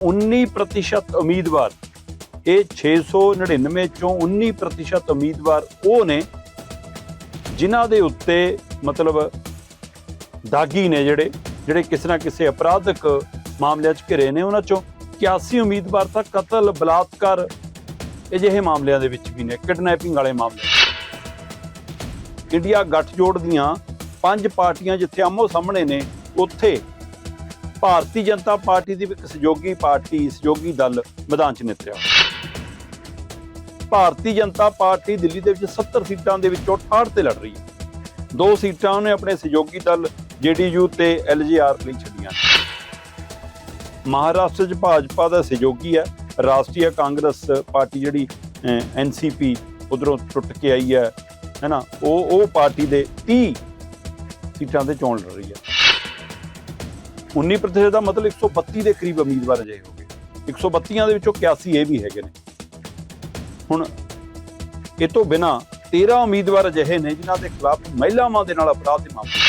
19% ਉਮੀਦਵਾਰ। ਇਹ 699 ਚੋਂ 19% ਉਮੀਦਵਾਰ ਉਹ ਨੇ, ਜਿਨ੍ਹਾਂ ਦੇ ਉੱਤੇ ਮਤਲਬ ਦਾਗੀ ਨੇ ਜਿਹੜੇ ਜਿਹੜੇ ਕਿਸੇ ਨਾ ਕਿਸੇ ਅਪਰਾਧਕ ਮਾਮਲਿਆਂ 'ਚ ਘਿਰੇ ਨੇ, ਉਹਨਾਂ ਚੋਂ 81 ਉਮੀਦਵਾਰ ਤਾਂ ਕਤਲ, ਬਲਾਤਕਾਰ ਅਜਿਹੇ ਮਾਮਲਿਆਂ ਦੇ ਵਿੱਚ ਵੀ ਨੇ, ਕਿਡਨੈਪਿੰਗ ਵਾਲੇ ਮਾਮਲੇ। ਇੰਡੀਆ ਗੱਠਜੋੜ ਦੀਆਂ ਪੰਜ ਪਾਰਟੀਆਂ ਜਿੱਥੇ ਆਮੋ ਸਾਹਮਣੇ ਨੇ, ਉੱਥੇ ਭਾਰਤੀ ਜਨਤਾ ਪਾਰਟੀ ਦੀ ਇੱਕ ਸਹਿਯੋਗੀ ਪਾਰਟੀ, ਸਹਿਯੋਗੀ ਦਲ ਮੈਦਾਨ 'ਚ ਨਿਤਰਿਆ। ਭਾਰਤੀ ਜਨਤਾ ਪਾਰਟੀ ਦਿੱਲੀ ਦੇ ਵਿੱਚ 70 ਸੀਟਾਂ ਦੇ ਵਿੱਚੋਂ 68 ਤੇ ਲੜ ਰਹੀ ਹੈ। ਦੋ ਸੀਟਾਂ ਉਹਨੇ ਆਪਣੇ ਸਹਿਯੋਗੀ ਦਲ ਜੇਡੀਯੂ ਤੇ ਐਲਜੀਆਰ ਲਈ ਛੱਡੀਆਂ। ਮਹਾਰਾਸ਼ਟਰ 'ਚ ਭਾਜਪਾ ਦਾ ਸਹਿਯੋਗੀ ਹੈ। ਰਾਸ਼ਟਰੀ ਕਾਂਗਰਸ ਪਾਰਟੀ ਜਿਹੜੀ ਐਨਸੀਪੀ ਉਧਰੋਂ ਟੁੱਟ ਕੇ ਆਈ ਹੈ ਹੈਨਾ ਉਹ ਉਹ ਪਾਰਟੀ ਦੇ 30 ਸੀਟਾਂ ਤੇ ਚੋਣ ਲੜ ਰਹੀ ਹੈ। 19% ਦਾ ਮਤਲਬ 132 ਦੇ ਕਰੀਬ ਉਮੀਦਵਾਰ ਅਜੇ ਹੋ 132 ਦੇ ਵਿੱਚੋਂ 81 ਇਹ ਵੀ ਹੈਗੇ ਨੇ। ਹੁਣ ਇਹ ਤੋਂ ਬਿਨਾ 13 ਉਮੀਦਵਾਰ ਅਜਿਹੇ ਨੇ ਜਿਨ੍ਹਾਂ ਦੇ ਖਿਲਾਫ ਮਹਿਲਾਵਾਂ ਦੇ ਨਾਲ ਅਪਰਾਧ ਦੇ ਮਾਮਲੇ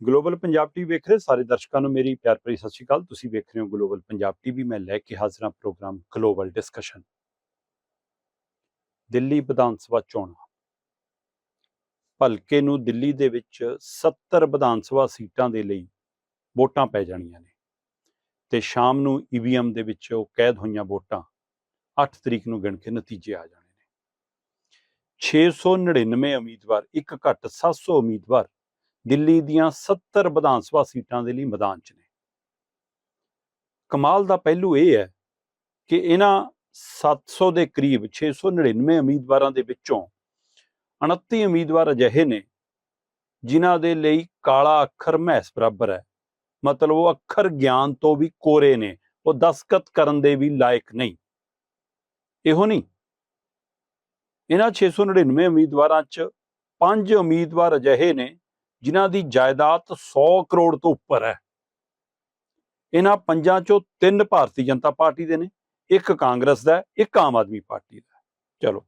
ਗਲੋਬਲ ਪੰਜਾਬ ਟੀਵੀ ਵੇਖ ਰਹੇ ਸਾਰੇ ਦਰਸ਼ਕਾਂ ਨੂੰ ਮੇਰੀ ਪਿਆਰ ਭਰੀ ਸਤਿ ਸ਼੍ਰੀ ਅਕਾਲ। ਤੁਸੀਂ ਵੇਖ ਰਹੇ ਹੋ ਗਲੋਬਲ ਪੰਜਾਬ ਟੀਵੀ ਮੈਂ ਲੈ ਕੇ ਹਾਜ਼ਰਾਂ programme global discussion Delhi Vidhan Sabha ਚੋਣਾਂ। ਭਲਕੇ ਨੂੰ ਦਿੱਲੀ ਦੇ ਵਿੱਚ 70 ਵਿਧਾਨ ਸਭਾ ਸੀਟਾਂ ਦੇ ਲਈ ਵੋਟਾਂ ਪੈ ਜਾਣੀਆਂ ਨੇ ਤੇ ਸ਼ਾਮ ਨੂੰ ਈਵੀਐਮ ਦੇ ਵਿੱਚ ਉਹ ਕੈਦ ਹੋਈਆਂ ਵੋਟਾਂ 8 ਤਰੀਕ ਨੂੰ ਗਿਣ ਕੇ ਨਤੀਜੇ ਆ ਜਾਣੇ ਨੇ। 699 ਉਮੀਦਵਾਰ, ਇੱਕ ਘੱਟ 700 ਉਮੀਦਵਾਰ ਦਿੱਲੀ ਦੀਆਂ 70 ਵਿਧਾਨ ਸਭਾ ਸੀਟਾਂ ਦੇ ਲਈ ਮੈਦਾਨ 'ਚ ਨੇ। ਕਮਾਲ ਦਾ ਪਹਿਲੂ ਇਹ ਹੈ ਕਿ ਇਹਨਾਂ 700 ਦੇ ਕਰੀਬ 699 ਉਮੀਦਵਾਰਾਂ ਦੇ ਵਿੱਚੋਂ 29 ਉਮੀਦਵਾਰ ਅਜਿਹੇ ਨੇ ਜਿਨ੍ਹਾਂ ਦੇ ਲਈ ਕਾਲਾ ਅੱਖਰ ਮਹਿਸ ਬਰਾਬਰ ਹੈ। ਮਤਲਬ ਉਹ ਅੱਖਰ ਗਿਆਨ ਤੋਂ ਵੀ ਕੋਰੇ ਨੇ, ਉਹ ਦਸਕਤ ਕਰਨ ਦੇ ਵੀ ਲਾਇਕ ਨਹੀਂ। ਇਹੋ ਨਹੀਂ। ਇਹਨਾਂ 699 ਉਮੀਦਵਾਰਾਂ 'ਚ ਪੰਜ ਉਮੀਦਵਾਰ ਅਜਿਹੇ ਨੇ ਜਿਨ੍ਹਾਂ ਦੀ ਜਾਇਦਾਦ 100 ਕਰੋੜ ਤੋਂ ਉੱਪਰ ਹੈ। ਇਹਨਾਂ ਪੰਜਾਂ 'ਚੋਂ ਤਿੰਨ ਭਾਰਤੀ ਜਨਤਾ ਪਾਰਟੀ ਦੇ ਨੇ। ਇੱਕ ਕਾਂਗਰਸ ਦਾ, ਇੱਕ ਆਮ ਆਦਮੀ ਪਾਰਟੀ ਦਾ। ਚਲੋ।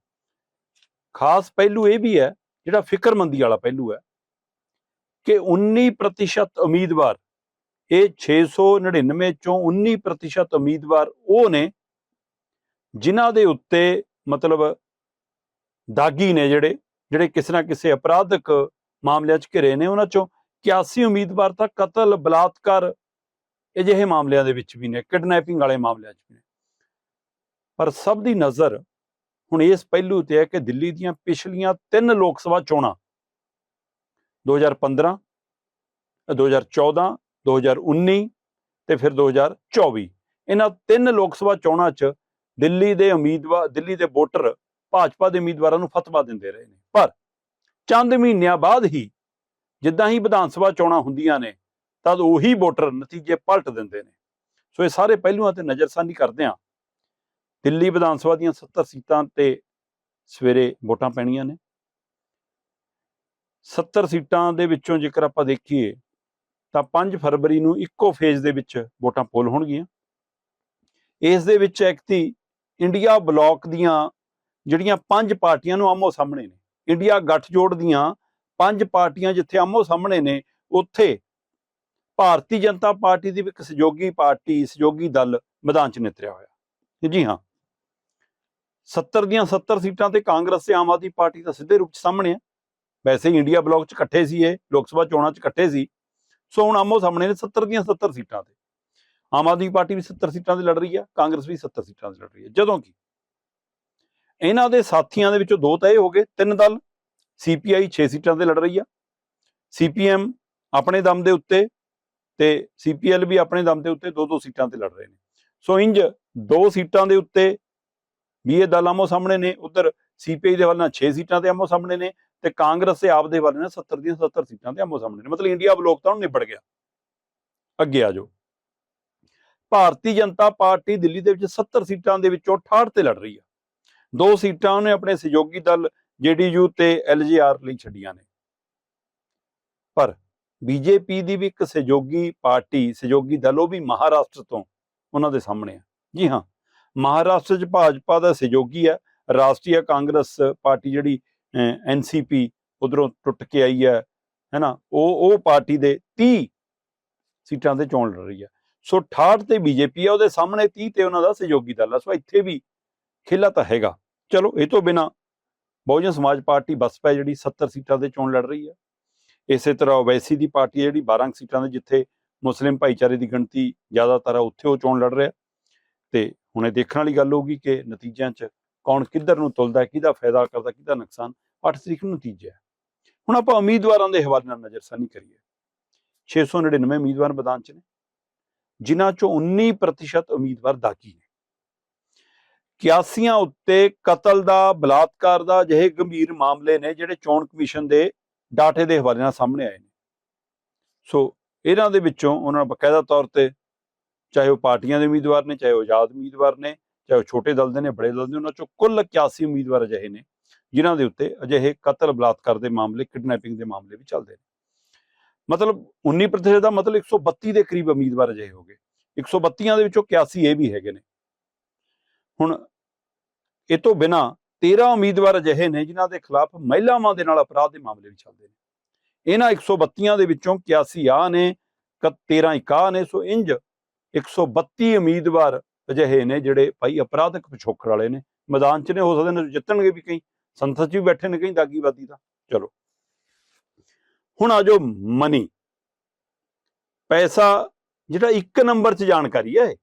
ਖਾਸ ਪਹਿਲੂ ਇਹ ਵੀ ਹੈ, ਜਿਹੜਾ ਫਿਕਰਮੰਦੀ ਵਾਲਾ ਪਹਿਲੂ ਹੈ, ਕਿ 19% ਉਮੀਦਵਾਰ, ਇਹ 699 ਚੋਂ 19% ਉਮੀਦਵਾਰ ਉਹ ਨੇ, ਜਿਨ੍ਹਾਂ ਦੇ ਉੱਤੇ ਮਤਲਬ ਦਾਗੀ ਨੇ ਜਿਹੜੇ ਜਿਹੜੇ ਕਿਸੇ ਨਾ ਕਿਸੇ ਅਪਰਾਧਕ ਮਾਮਲਿਆਂ 'ਚ ਘਿਰੇ ਨੇ, ਉਹਨਾਂ ਚੋਂ 81 ਉਮੀਦਵਾਰ ਤਾਂ ਕਤਲ ਬਲਾਤਕਾਰ ਅਜਿਹੇ ਮਾਮਲਿਆਂ ਦੇ ਵਿੱਚ ਵੀ ਨੇ, ਕਿਡਨੈਪਿੰਗ ਵਾਲੇ ਮਾਮਲਿਆਂ 'ਚ ਵੀ ਨੇ। ਪਰ ਸਭ ਦੀ ਨਜ਼ਰ ਹੁਣ ਇਸ ਪਹਿਲੂ ਤੇ ਹੈ ਕਿ ਦਿੱਲੀ ਦੀਆਂ ਪਿਛਲੀਆਂ ਤਿੰਨ ਲੋਕ ਸਭਾ ਚੋਣਾਂ 2015 2014 2019 ਤੇ ਫਿਰ 2024 ਇਹਨਾਂ ਤਿੰਨ ਲੋਕ ਸਭਾ ਚੋਣਾਂ 'ਚ ਦਿੱਲੀ ਦੇ ਉਮੀਦਵਾਰ ਦਿੱਲੀ ਦੇ ਵੋਟਰ ਭਾਜਪਾ ਦੇ ਉਮੀਦਵਾਰਾਂ ਨੂੰ ਫਤਵਾ ਦਿੰਦੇ ਰਹੇ ਨੇ। ਪਰ ਚੰਦ ਮਹੀਨਿਆਂ ਬਾਅਦ ਹੀ ਜਿੱਦਾਂ ਹੀ ਵਿਧਾਨ ਸਭਾ ਚੋਣਾਂ ਹੁੰਦੀਆਂ ਨੇ, ਤਦ ਉਹੀ ਵੋਟਰ ਨਤੀਜੇ ਪਲਟ ਦਿੰਦੇ ਨੇ। ਸੋ ਇਹ ਸਾਰੇ ਪਹਿਲੂਆਂ ਤੇ ਨਜ਼ਰਸਾਨੀ ਕਰਦੇ ਹਾਂ। ਦਿੱਲੀ ਵਿਧਾਨ ਸਭਾ ਦੀਆਂ 70 ਸੀਟਾਂ ਤੇ ਸਵੇਰੇ ਵੋਟਾਂ ਪੈਣੀਆਂ ਨੇ। 70 ਸੀਟਾਂ ਦੇ ਵਿੱਚੋਂ ਜੇਕਰ ਆਪਾਂ ਦੇਖੀਏ, ਤਾਂ 5 ਫਰਵਰੀ ਨੂੰ ਇੱਕੋ ਫੇਜ਼ ਦੇ ਵਿੱਚ ਵੋਟਾਂ ਪੋਲ ਹੋਣਗੀਆਂ। ਇਸ ਦੇ ਵਿੱਚ ਐਕਤੀ ਇੰਡੀਆ ਬਲਾਕ ਦੀਆਂ ਜਿਹੜੀਆਂ ਪੰਜ ਪਾਰਟੀਆਂ ਨੂੰ ਆਮੋ ਸਾਹਮਣੇ ਨੇ, ਇੰਡੀਆ ਗੱਠਜੋੜ ਦੀਆਂ ਪੰਜ ਪਾਰਟੀਆਂ ਜਿੱਥੇ ਆਮੋ ਸਾਹਮਣੇ ਨੇ, ਉੱਥੇ ਭਾਰਤੀ ਜਨਤਾ ਪਾਰਟੀ ਦੀ ਇੱਕ ਸਹਿਯੋਗੀ ਪਾਰਟੀ, ਸਹਿਯੋਗੀ ਦਲ ਮੈਦਾਨ 'ਚ ਨਿਤਰਿਆ ਹੋਇਆ। ਜੀ ਹਾਂ 70 ਦੀਆਂ 70 ਸੀਟਾਂ ਤੇ ਕਾਂਗਰਸ ਤੇ ਆਮ ਆਦਮੀ ਪਾਰਟੀ ਦਾ ਸਿੱਧੇ ਰੂਪ 'ਚ ਸਾਹਮਣੇ ਆ। ਵੈਸੇ ਹੀ ਇੰਡੀਆ ਬਲਾਕ 'ਚ ਇਕੱਠੇ ਸੀ ਇਹ, ਲੋਕ ਸਭਾ ਚੋਣਾਂ 'ਚ ਇਕੱਠੇ ਸੀ। ਸੋ ਹੁਣ ਆਮੋ ਸਾਹਮਣੇ ਨੇ 70 ਦੀਆਂ 70 ਸੀਟਾਂ ਤੇ। ਆਮ ਆਦਮੀ ਪਾਰਟੀ ਵੀ 70 ਸੀਟਾਂ ਤੇ ਲੜ ਰਹੀ ਆ, ਕਾਂਗਰਸ ਵੀ 70 ਸੀਟਾਂ ਤੇ ਲੜ ਰਹੀ ਹੈ ਜਦੋਂ ਕਿ ਇਹਨਾਂ ਦੇ ਸਾਥੀਆਂ ਦੇ ਵਿੱਚੋਂ ਦੋ ਤਾਂ ਹੋ ਗਏ, ਤਿੰਨ ਦਲ, ਸੀਪੀਆਈ 6 ਸੀਟਾਂ ਤੇ ਲੜ ਰਹੀ ਆ। ਸੀਪੀਐਮ ਆਪਣੇ ਦਮ ਦੇ ਉੱਤੇ ਤੇ ਸੀਪੀਐਲ ਵੀ ਆਪਣੇ ਦਮ ਦੇ ਉੱਤੇ ਦੋ ਦੋ ਸੀਟਾਂ ਤੇ ਲੜ ਰਹੇ ਨੇ। ਸੋ ਇੰਜ ਦੋ ਸੀਟਾਂ ਦੇ ਉੱਤੇ ਵੀ ਦਲ ਆਮੋ ਸਾਹਮਣੇ ਨੇ, ਉਧਰ ਸੀਪੀਆਈ ਦੇ ਵੱਲ ਨਾਲ 6 ਸੀਟਾਂ ਤੇ ਆਮੋ ਸਾਹਮਣੇ ਨੇ ਤੇ ਕਾਂਗਰਸ ਦੇ ਆਪ ਦੇ ਵੱਲ ਨਾਲ 70 ਦੀਆਂ 70 ਸੀਟਾਂ ਤੇ ਆਮੋ ਸਾਹਮਣੇ ਨੇ। ਮਤਲਬ ਇੰਡੀਆ ਬਲੋਕ ਤਾਂ ਹੁਣ ਨਿਬੜ ਗਿਆ। ਅੱਗੇ ਆ ਜਾਓ। ਭਾਰਤੀ ਜਨਤਾ ਪਾਰਟੀ ਦਿੱਲੀ ਦੇ ਵਿੱਚ 70 ਸੀਟਾਂ ਦੇ ਵਿੱਚੋਂ 68 ਤੇ ਲੜ ਰਹੀ ਆ। ਦੋ ਸੀਟਾਂ ਉਹਨੇ ਆਪਣੇ ਸਹਿਯੋਗੀ ਦਲ ਜੇਡੀਯੂ ਤੇ ਐਲਜੀਆਰ ਲਈ ਛੱਡੀਆਂ ਨੇ। ਪਰ ਬੀਜੇਪੀ ਦੀ ਵੀ ਇੱਕ ਸਹਿਯੋਗੀ ਪਾਰਟੀ, ਸਹਿਯੋਗੀ ਦਲ, ਉਹ ਵੀ ਮਹਾਰਾਸ਼ਟਰ ਤੋਂ ਉਹਨਾਂ ਦੇ ਸਾਹਮਣੇ ਆ। ਜੀ ਹਾਂ। ਮਹਾਰਾਸ਼ਟਰ 'ਚ ਭਾਜਪਾ ਦਾ ਸਹਿਯੋਗੀ ਹੈ। ਰਾਸ਼ਟਰੀ ਕਾਂਗਰਸ ਪਾਰਟੀ ਜਿਹੜੀ ਐਨਸੀਪੀ ਉਧਰੋਂ ਟੁੱਟ ਕੇ ਆਈ ਹੈ, ਹੈਨਾ? ਉਹ ਉਹ ਪਾਰਟੀ ਦੇ 30 ਸੀਟਾਂ ਤੇ ਚੋਣ ਲੜ ਰਹੀ ਹੈ। ਸੋ 68 ਤੇ ਬੀਜੇਪੀ ਹੈ, ਉਹਦੇ ਸਾਹਮਣੇ 30 ਤੇ ਉਹਨਾਂ ਦਾ ਸਹਿਯੋਗੀ ਦਲ ਹੈ। ਸੋ ਇੱਥੇ ਵੀ ਖੇਲਾ ਤਾਂ ਹੈਗਾ। ਚਲੋ, ਇਹ ਤੋਂ ਬਿਨਾ ਬਹੁਜਨ ਸਮਾਜ ਪਾਰਟੀ ਬਸਪਾ ਜਿਹੜੀ 70 ਸੀਟਾਂ ਤੇ ਚੋਣ ਲੜ ਰਹੀ ਹੈ। ਇਸੇ ਤਰ੍ਹਾਂ ਓਵੈਸੀ ਦੀ ਪਾਰਟੀ ਹੈ, ਜਿਹੜੀ 12 ਸੀਟਾਂ ਦੇ ਜਿੱਥੇ ਮੁਸਲਿਮ ਭਾਈਚਾਰੇ ਦੀ ਗਿਣਤੀ ਜ਼ਿਆਦਾਤਰ ਹੈ, ਉੱਥੇ ਉਹ ਚੋਣ ਲੜ ਰਿਹਾ ਤੇ ਹੁਣ ਇਹ ਦੇਖਣ ਵਾਲੀ ਗੱਲ ਹੋਊਗੀ ਕਿ ਨਤੀਜਿਆਂ 'ਚ ਕੌਣ ਕਿੱਧਰ ਨੂੰ ਤੁਲਦਾ, ਕਿਹਦਾ ਫਾਇਦਾ ਕਰਦਾ, ਕਿਹਦਾ ਨੁਕਸਾਨ 8 ਤਰੀਕ ਨੂੰ ਨਤੀਜਾ ਹੈ। ਹੁਣ ਆਪਾਂ ਉਮੀਦਵਾਰਾਂ ਦੇ ਹਵਾਲੇ ਨਾਲ ਨਜ਼ਰਸਾਨੀ ਕਰੀਏ। 699 ਉਮੀਦਵਾਰ ਮੈਦਾਨ 'ਚ ਨੇ, ਜਿਨ੍ਹਾਂ 'ਚੋਂ 19% ਉਮੀਦਵਾਰ ਦਾਗੀ ਨੇ। ਕਿਆਸੀਆਂ ਉੱਤੇ ਕਤਲ ਦਾ, ਬਲਾਤਕਾਰ ਦਾ ਅਜਿਹੇ ਗੰਭੀਰ ਮਾਮਲੇ ਨੇ ਜਿਹੜੇ ਚੋਣ ਕਮਿਸ਼ਨ ਦੇ ਡਾਟੇ ਦੇ ਹਵਾਲੇ ਨਾਲ ਸਾਹਮਣੇ ਆਏ ਨੇ। ਸੋ ਇਹਨਾਂ ਦੇ ਵਿੱਚੋਂ ਉਹਨਾਂ ਨੇ ਬਕਾਇਦਾ ਤੌਰ ਤੇ ਚਾਹੇ ਉਹ ਪਾਰਟੀਆਂ ਦੇ ਉਮੀਦਵਾਰ ਨੇ, ਚਾਹੇ ਉਹ ਆਜ਼ਾਦ ਉਮੀਦਵਾਰ ਨੇ, ਚਾਹੇ ਉਹ ਛੋਟੇ ਦਲ ਦੇ ਨੇ, ਬੜੇ ਦਲ ਦੇ ਉਹਨਾਂ ਚੋਂ ਕੁੱਲ 81 ਉਮੀਦਵਾਰ ਅਜਿਹੇ ਨੇ, ਜਿਨ੍ਹਾਂ ਦੇ ਉੱਤੇ ਅਜਿਹੇ ਕਤਲ ਬਲਾਤਕਾਰ ਦੇ ਮਾਮਲੇ, ਕਿਡਨੈਪਿੰਗ ਦੇ ਮਾਮਲੇ ਵੀ ਚੱਲਦੇ ਨੇ। ਮਤਲਬ 19% ਦਾ ਮਤਲਬ 132 ਦੇ ਕਰੀਬ ਉਮੀਦਵਾਰ ਅਜਿਹੇ ਹੋ ਗਏ। 132 ਦੇ ਵਿੱਚੋਂ 81 ਇਹ ਵੀ ਹੈਗੇ ਨੇ। ਹੁਣ ਇਹ ਤੋਂ ਬਿਨਾ 13 ਉਮੀਦਵਾਰ ਅਜਿਹੇ ਨੇ, ਜਿਨ੍ਹਾਂ ਦੇ ਖਿਲਾਫ ਮਹਿਲਾਵਾਂ ਦੇ ਨਾਲ ਅਪਰਾਧ ਦੇ ਮਾਮਲੇ ਵੀ ਚੱਲਦੇ ਨੇ। ਇਹਨਾਂ 132 ਦੇ ਵਿੱਚੋਂ 81 ਆ ਨੇ 13 ਇਕਾ ਨੇ, ਸੋ ਇੰਜ 132 ਉਮੀਦਵਾਰ ਅਜਿਹੇ ਨੇ ਜਿਹੜੇ ਭਾਈ ਅਪਰਾਧਿਕ ਪਿਛੋਕੜ ਵਾਲੇ ਨੇ। ਮੈਦਾਨ 'ਚ ਨੇ, ਹੋ ਸਕਦੇ ਨੇ, ਜਿੱਤਣਗੇ ਵੀ ਕਈ। ਸੰਸਦ 'ਚ ਵੀ ਬੈਠੇ ਨੇ ਕਈ, ਦਾਗੀਵਾਦੀ ਦਾ ਚਲੋ। ਹੁਣ ਆ ਜੋ ਮਨੀ ਪੈਸਾ ਜਿਹੜਾ ਇੱਕ ਨੰਬਰ 'ਚ ਜਾਣਕਾਰੀ ਹੈ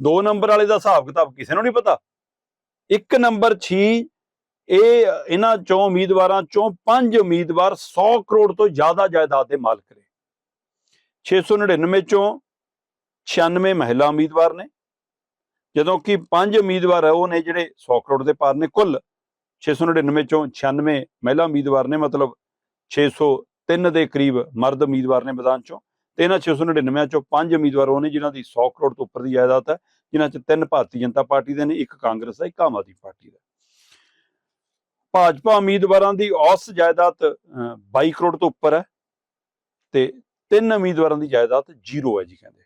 ਦੋ ਨੰਬਰ ਵਾਲੇ ਦਾ ਹਿਸਾਬ ਕਿਤਾਬ ਕਿਸੇ ਨੂੰ ਨਹੀਂ ਪਤਾ। ਇੱਕ ਨੰਬਰ 6 ਇਹ ਇਹਨਾਂ ਚੋਂ ਉਮੀਦਵਾਰਾਂ ਚੋਂ ਪੰਜ ਉਮੀਦਵਾਰ 100 ਕਰੋੜ ਤੋਂ ਜ਼ਿਆਦਾ ਜਾਇਦਾਦ ਦੇ ਮਾਲਕ ਨੇ। 699 ਚੋਂ 96 ਮਹਿਲਾ ਉਮੀਦਵਾਰ ਨੇ। ਜਦੋਂ ਕਿ ਪੰਜ ਉਮੀਦਵਾਰ ਉਹ ਨੇ ਜਿਹੜੇ 100 ਕਰੋੜ ਦੇ ਪਾਰ ਨੇ ਕੁੱਲ 699 ਚੋਂ 96 ਮਹਿਲਾ ਉਮੀਦਵਾਰ ਨੇ ਮਤਲਬ 603 ਦੇ ਕਰੀਬ ਮਰਦ ਉਮੀਦਵਾਰ ਨੇ ਮੈਦਾਨ ਚੋਂ ਤੇ ਇਹਨਾਂ 699 ਚੋਂ ਪੰਜ ਉਮੀਦਵਾਰ ਉਹ ਨੇ ਜਿਨ੍ਹਾਂ ਦੀ 100 ਕਰੋੜ ਤੋਂ ਉੱਪਰ ਦੀ ਜਾਇਦਾਦ ਹੈ ਜਿਨ੍ਹਾਂ 'ਚ ਤਿੰਨ ਭਾਰਤੀ ਜਨਤਾ ਪਾਰਟੀ ਦੇ ਨੇ ਇੱਕ ਕਾਂਗਰਸ ਦਾ ਇੱਕ ਆਮ ਆਦਮੀ ਪਾਰਟੀ ਦਾ। ਭਾਜਪਾ ਉਮੀਦਵਾਰਾਂ ਦੀ ਔਸਤ ਜਾਇਦਾਦ ਅਹ, 22 ਕਰੋੜ ਤੋਂ ਉੱਪਰ ਹੈ ਤੇ ਤਿੰਨ ਉਮੀਦਵਾਰਾਂ ਦੀ ਜਾਇਦਾਦ ਜ਼ੀਰੋ ਹੈ ਜੀ ਕਹਿੰਦੇ।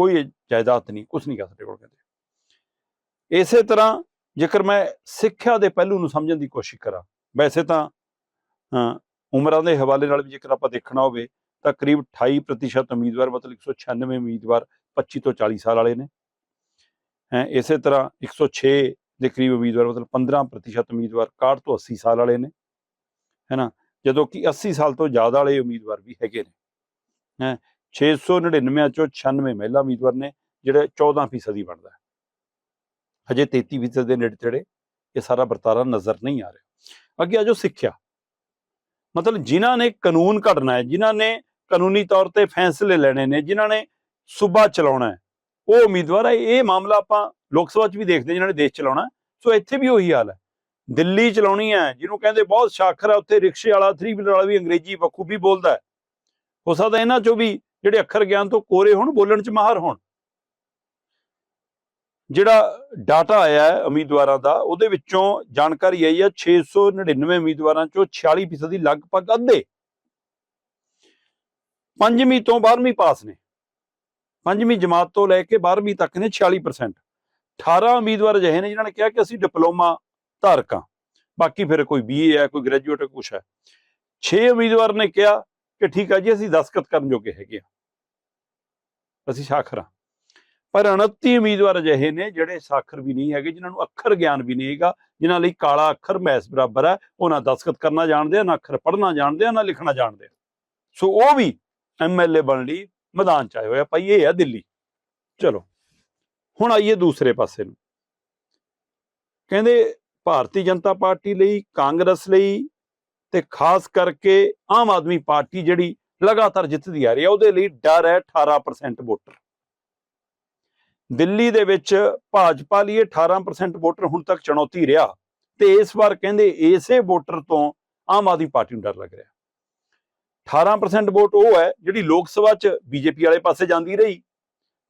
ਕੋਈ ਜਾਇਦਾਦ ਨਹੀਂ ਕੁਝ ਨਹੀਂ ਕਰ ਸਾਡੇ ਕੋਲ ਕਹਿੰਦੇ। ਇਸੇ ਤਰ੍ਹਾਂ ਜੇਕਰ ਮੈਂ ਸਿੱਖਿਆ ਦੇ ਪਹਿਲੂ ਨੂੰ ਸਮਝਣ ਦੀ ਕੋਸ਼ਿਸ਼ ਕਰਾਂ, ਵੈਸੇ ਤਾਂ ਉਮਰਾਂ ਦੇ ਹਵਾਲੇ ਨਾਲ ਵੀ ਜੇਕਰ ਆਪਾਂ ਦੇਖਣਾ ਹੋਵੇ, ਤਾਂ ਕਰੀਬ 28% ਉਮੀਦਵਾਰ, ਮਤਲਬ 196 ਉਮੀਦਵਾਰ 25 ਤੋਂ 40 ਸਾਲ ਵਾਲੇ ਨੇ। ਹੈ, ਇਸੇ ਤਰ੍ਹਾਂ 106 ਦੇ ਕਰੀਬ ਉਮੀਦਵਾਰ, ਮਤਲਬ 15% ਉਮੀਦਵਾਰ 61 ਤੋਂ 80 ਸਾਲ ਵਾਲੇ ਨੇ। ਹੈ ਨਾ ਜਦੋਂ ਕਿ 80 ਸਾਲ ਤੋਂ ਜ਼ਿਆਦਾ ਵਾਲੇ ਉਮੀਦਵਾਰ ਵੀ ਹੈਗੇ ਨੇ। ਹੈ 699 ਚੋਂ 96 ਮਹਿਲਾ ਉਮੀਦਵਾਰ ਨੇ, ਜਿਹੜੇ 14% ਹੀ ਬਣਦਾ ਹਜੇ 33% ਦੇ ਨੇੜੇ ਤੇੜੇ ਇਹ ਸਾਰਾ ਵਰਤਾਰਾ ਨਜ਼ਰ ਨਹੀਂ ਆ ਰਿਹਾ। ਅੱਗੇ ਆ ਜੋ ਸਿੱਖਿਆ। ਮਤਲਬ ਜਿਨ੍ਹਾਂ ਨੇ ਕਾਨੂੰਨ ਘੜਨਾ ਹੈ, ਜਿਨ੍ਹਾਂ ਨੇ ਕਾਨੂੰਨੀ ਤੌਰ ਤੇ ਫੈਸਲੇ ਲੈਣੇ ਨੇ, ਜਿਨ੍ਹਾਂ ਨੇ ਸੂਬਾ ਚਲਾਉਣਾ ਹੈ, ਉਹ ਉਮੀਦਵਾਰ ਹੈ। ਇਹ ਮਾਮਲਾ ਆਪਾਂ ਲੋਕ ਸਭਾ 'ਚ ਵੀ ਦੇਖਦੇ ਹਾਂ, ਜਿਨ੍ਹਾਂ ਨੇ ਦੇਸ਼ ਚਲਾਉਣਾ ਸੋ ਇੱਥੇ ਵੀ ਉਹੀ ਹਾਲ ਹੈ। ਦਿੱਲੀ ਚਲਾਉਣੀ ਹੈ, ਜਿਹਨੂੰ ਕਹਿੰਦੇ ਬਹੁਤ ਸ਼ਾਖਰ ਹੈ, ਉੱਥੇ ਰਿਕਸ਼ੇ ਵਾਲਾ 3 ਵੀਲਰ ਵਾਲਾ ਵੀ ਅੰਗਰੇਜ਼ੀ ਬਖੂਬੀ ਬੋਲਦਾ ਹੈ। ਹੋ ਸਕਦਾ ਇਹਨਾਂ 'ਚੋਂ ਵੀ ਜਿਹੜੇ ਅੱਖਰ ਗਿਆਨ ਤੋਂ ਕੋਰੇ ਹੋਣ, ਬੋਲਣ 'ਚ ਮਾਹਰ ਹੋਣ। ਜਿਹੜਾ ਡਾਟਾ ਆਇਆ ਹੈ ਉਮੀਦਵਾਰਾਂ ਦਾ, ਉਹਦੇ ਵਿੱਚੋਂ ਜਾਣਕਾਰੀ ਆਈ ਹੈ 699 ਉਮੀਦਵਾਰਾਂ ਚੋਂ 46% ਦੀ ਲਗਭਗ ਅੱਧੇ। ਪੰਜਵੀਂ ਤੋਂ 12ਵੀਂ ਪਾਸ ਨੇ। ਪੰਜਵੀਂ ਜਮਾਤ ਤੋਂ ਲੈ ਕੇ 12ਵੀਂ ਤੱਕ ਨੇ 46% 18 ਉਮੀਦਵਾਰ ਅਜਿਹੇ ਨੇ ਜਿਨ੍ਹਾਂ ਨੇ ਕਿਹਾ ਕਿ ਅਸੀਂ ਡਿਪਲੋਮਾ ਧਾਰਕ। ਹਾਂ ਬਾਕੀ ਫਿਰ ਕੋਈ ਬੀਏ ਹੈ, ਕੋਈ ਗ੍ਰੈਜੂਏਟ ਕੁਛ ਹੈ। 6 ਉਮੀਦਵਾਰ ਨੇ ਕਿਹਾ ਕਿ ਠੀਕ ਆ ਜੀ, ਅਸੀਂ ਦਸਖਤ ਕਰਨ ਜੋਗੇ ਹੈਗੇ ਆ। ਅਸੀਂ ਸਾਖਰ ਹਾਂ ਪਰ 29 ਉਮੀਦਵਾਰ ਅਜਿਹੇ ਨੇ ਜਿਹੜੇ ਸਾਖਰ ਵੀ ਨਹੀਂ ਹੈਗੇ, ਜਿਨ੍ਹਾਂ ਨੂੰ ਅੱਖਰ ਗਿਆਨ ਵੀ ਨਹੀਂ ਹੈਗਾ ਜਿਨ੍ਹਾਂ ਲਈ ਕਾਲਾ ਅੱਖਰ ਮੈਸ ਬਰਾਬਰ ਹੈ ਉਹ ਨਾ ਦਸਤਖਤ ਕਰਨਾ ਜਾਣਦੇ ਆ, ਨਾ ਅੱਖਰ ਪੜ੍ਹਨਾ ਜਾਣਦੇ ਆ, ਨਾ ਲਿਖਣਾ ਜਾਣਦੇ ਆ। ਸੋ ਉਹ ਵੀ ਐਮਐਲਏ ਬਣ ਲਈ, ਮੈਦਾਨ ਚ ਆਏ ਹੋਏ ਆ, ਭਾਈ ਇਹ ਆ ਦਿੱਲੀ। ਚਲੋ, ਹੁਣ ਆਈਏ ਦੂਸਰੇ ਪਾਸੇ ਨੂੰ। ਕਹਿੰਦੇ ਭਾਰਤੀ ਜਨਤਾ ਪਾਰਟੀ ਲਈ, ਕਾਂਗਰਸ ਲਈ ਤੇ ਖਾਸ ਕਰਕੇ ਆਮ ਆਦਮੀ ਪਾਰਟੀ ਜਿਹੜੀ ਲਗਾਤਾਰ ਜਿੱਤਦੀ ਆ ਰਹੀ ਹੈ ਉਹਦੇ ਲਈ ਡਰ ਹੈ 18% ਵੋਟਰ। ਦਿੱਲੀ ਦੇ ਵਿੱਚ ਭਾਜਪਾ ਲਈ ਇਹ 18% ਵੋਟਰ ਹੁਣ ਤੱਕ ਚੁਣੌਤੀ ਰਿਹਾ ਤੇ ਇਸ ਵਾਰ ਕਹਿੰਦੇ ਇਸੇ ਵੋਟਰ ਤੋਂ ਆਮ ਆਦਮੀ ਪਾਰਟੀ ਨੂੰ ਡਰ ਲੱਗ ਰਿਹਾ। 18% ਵੋਟ ਉਹ ਹੈ ਜਿਹੜੀ ਲੋਕ ਸਭਾ 'ਚ ਬੀਜੇਪੀ ਵਾਲੇ ਪਾਸੇ ਜਾਂਦੀ ਰਹੀ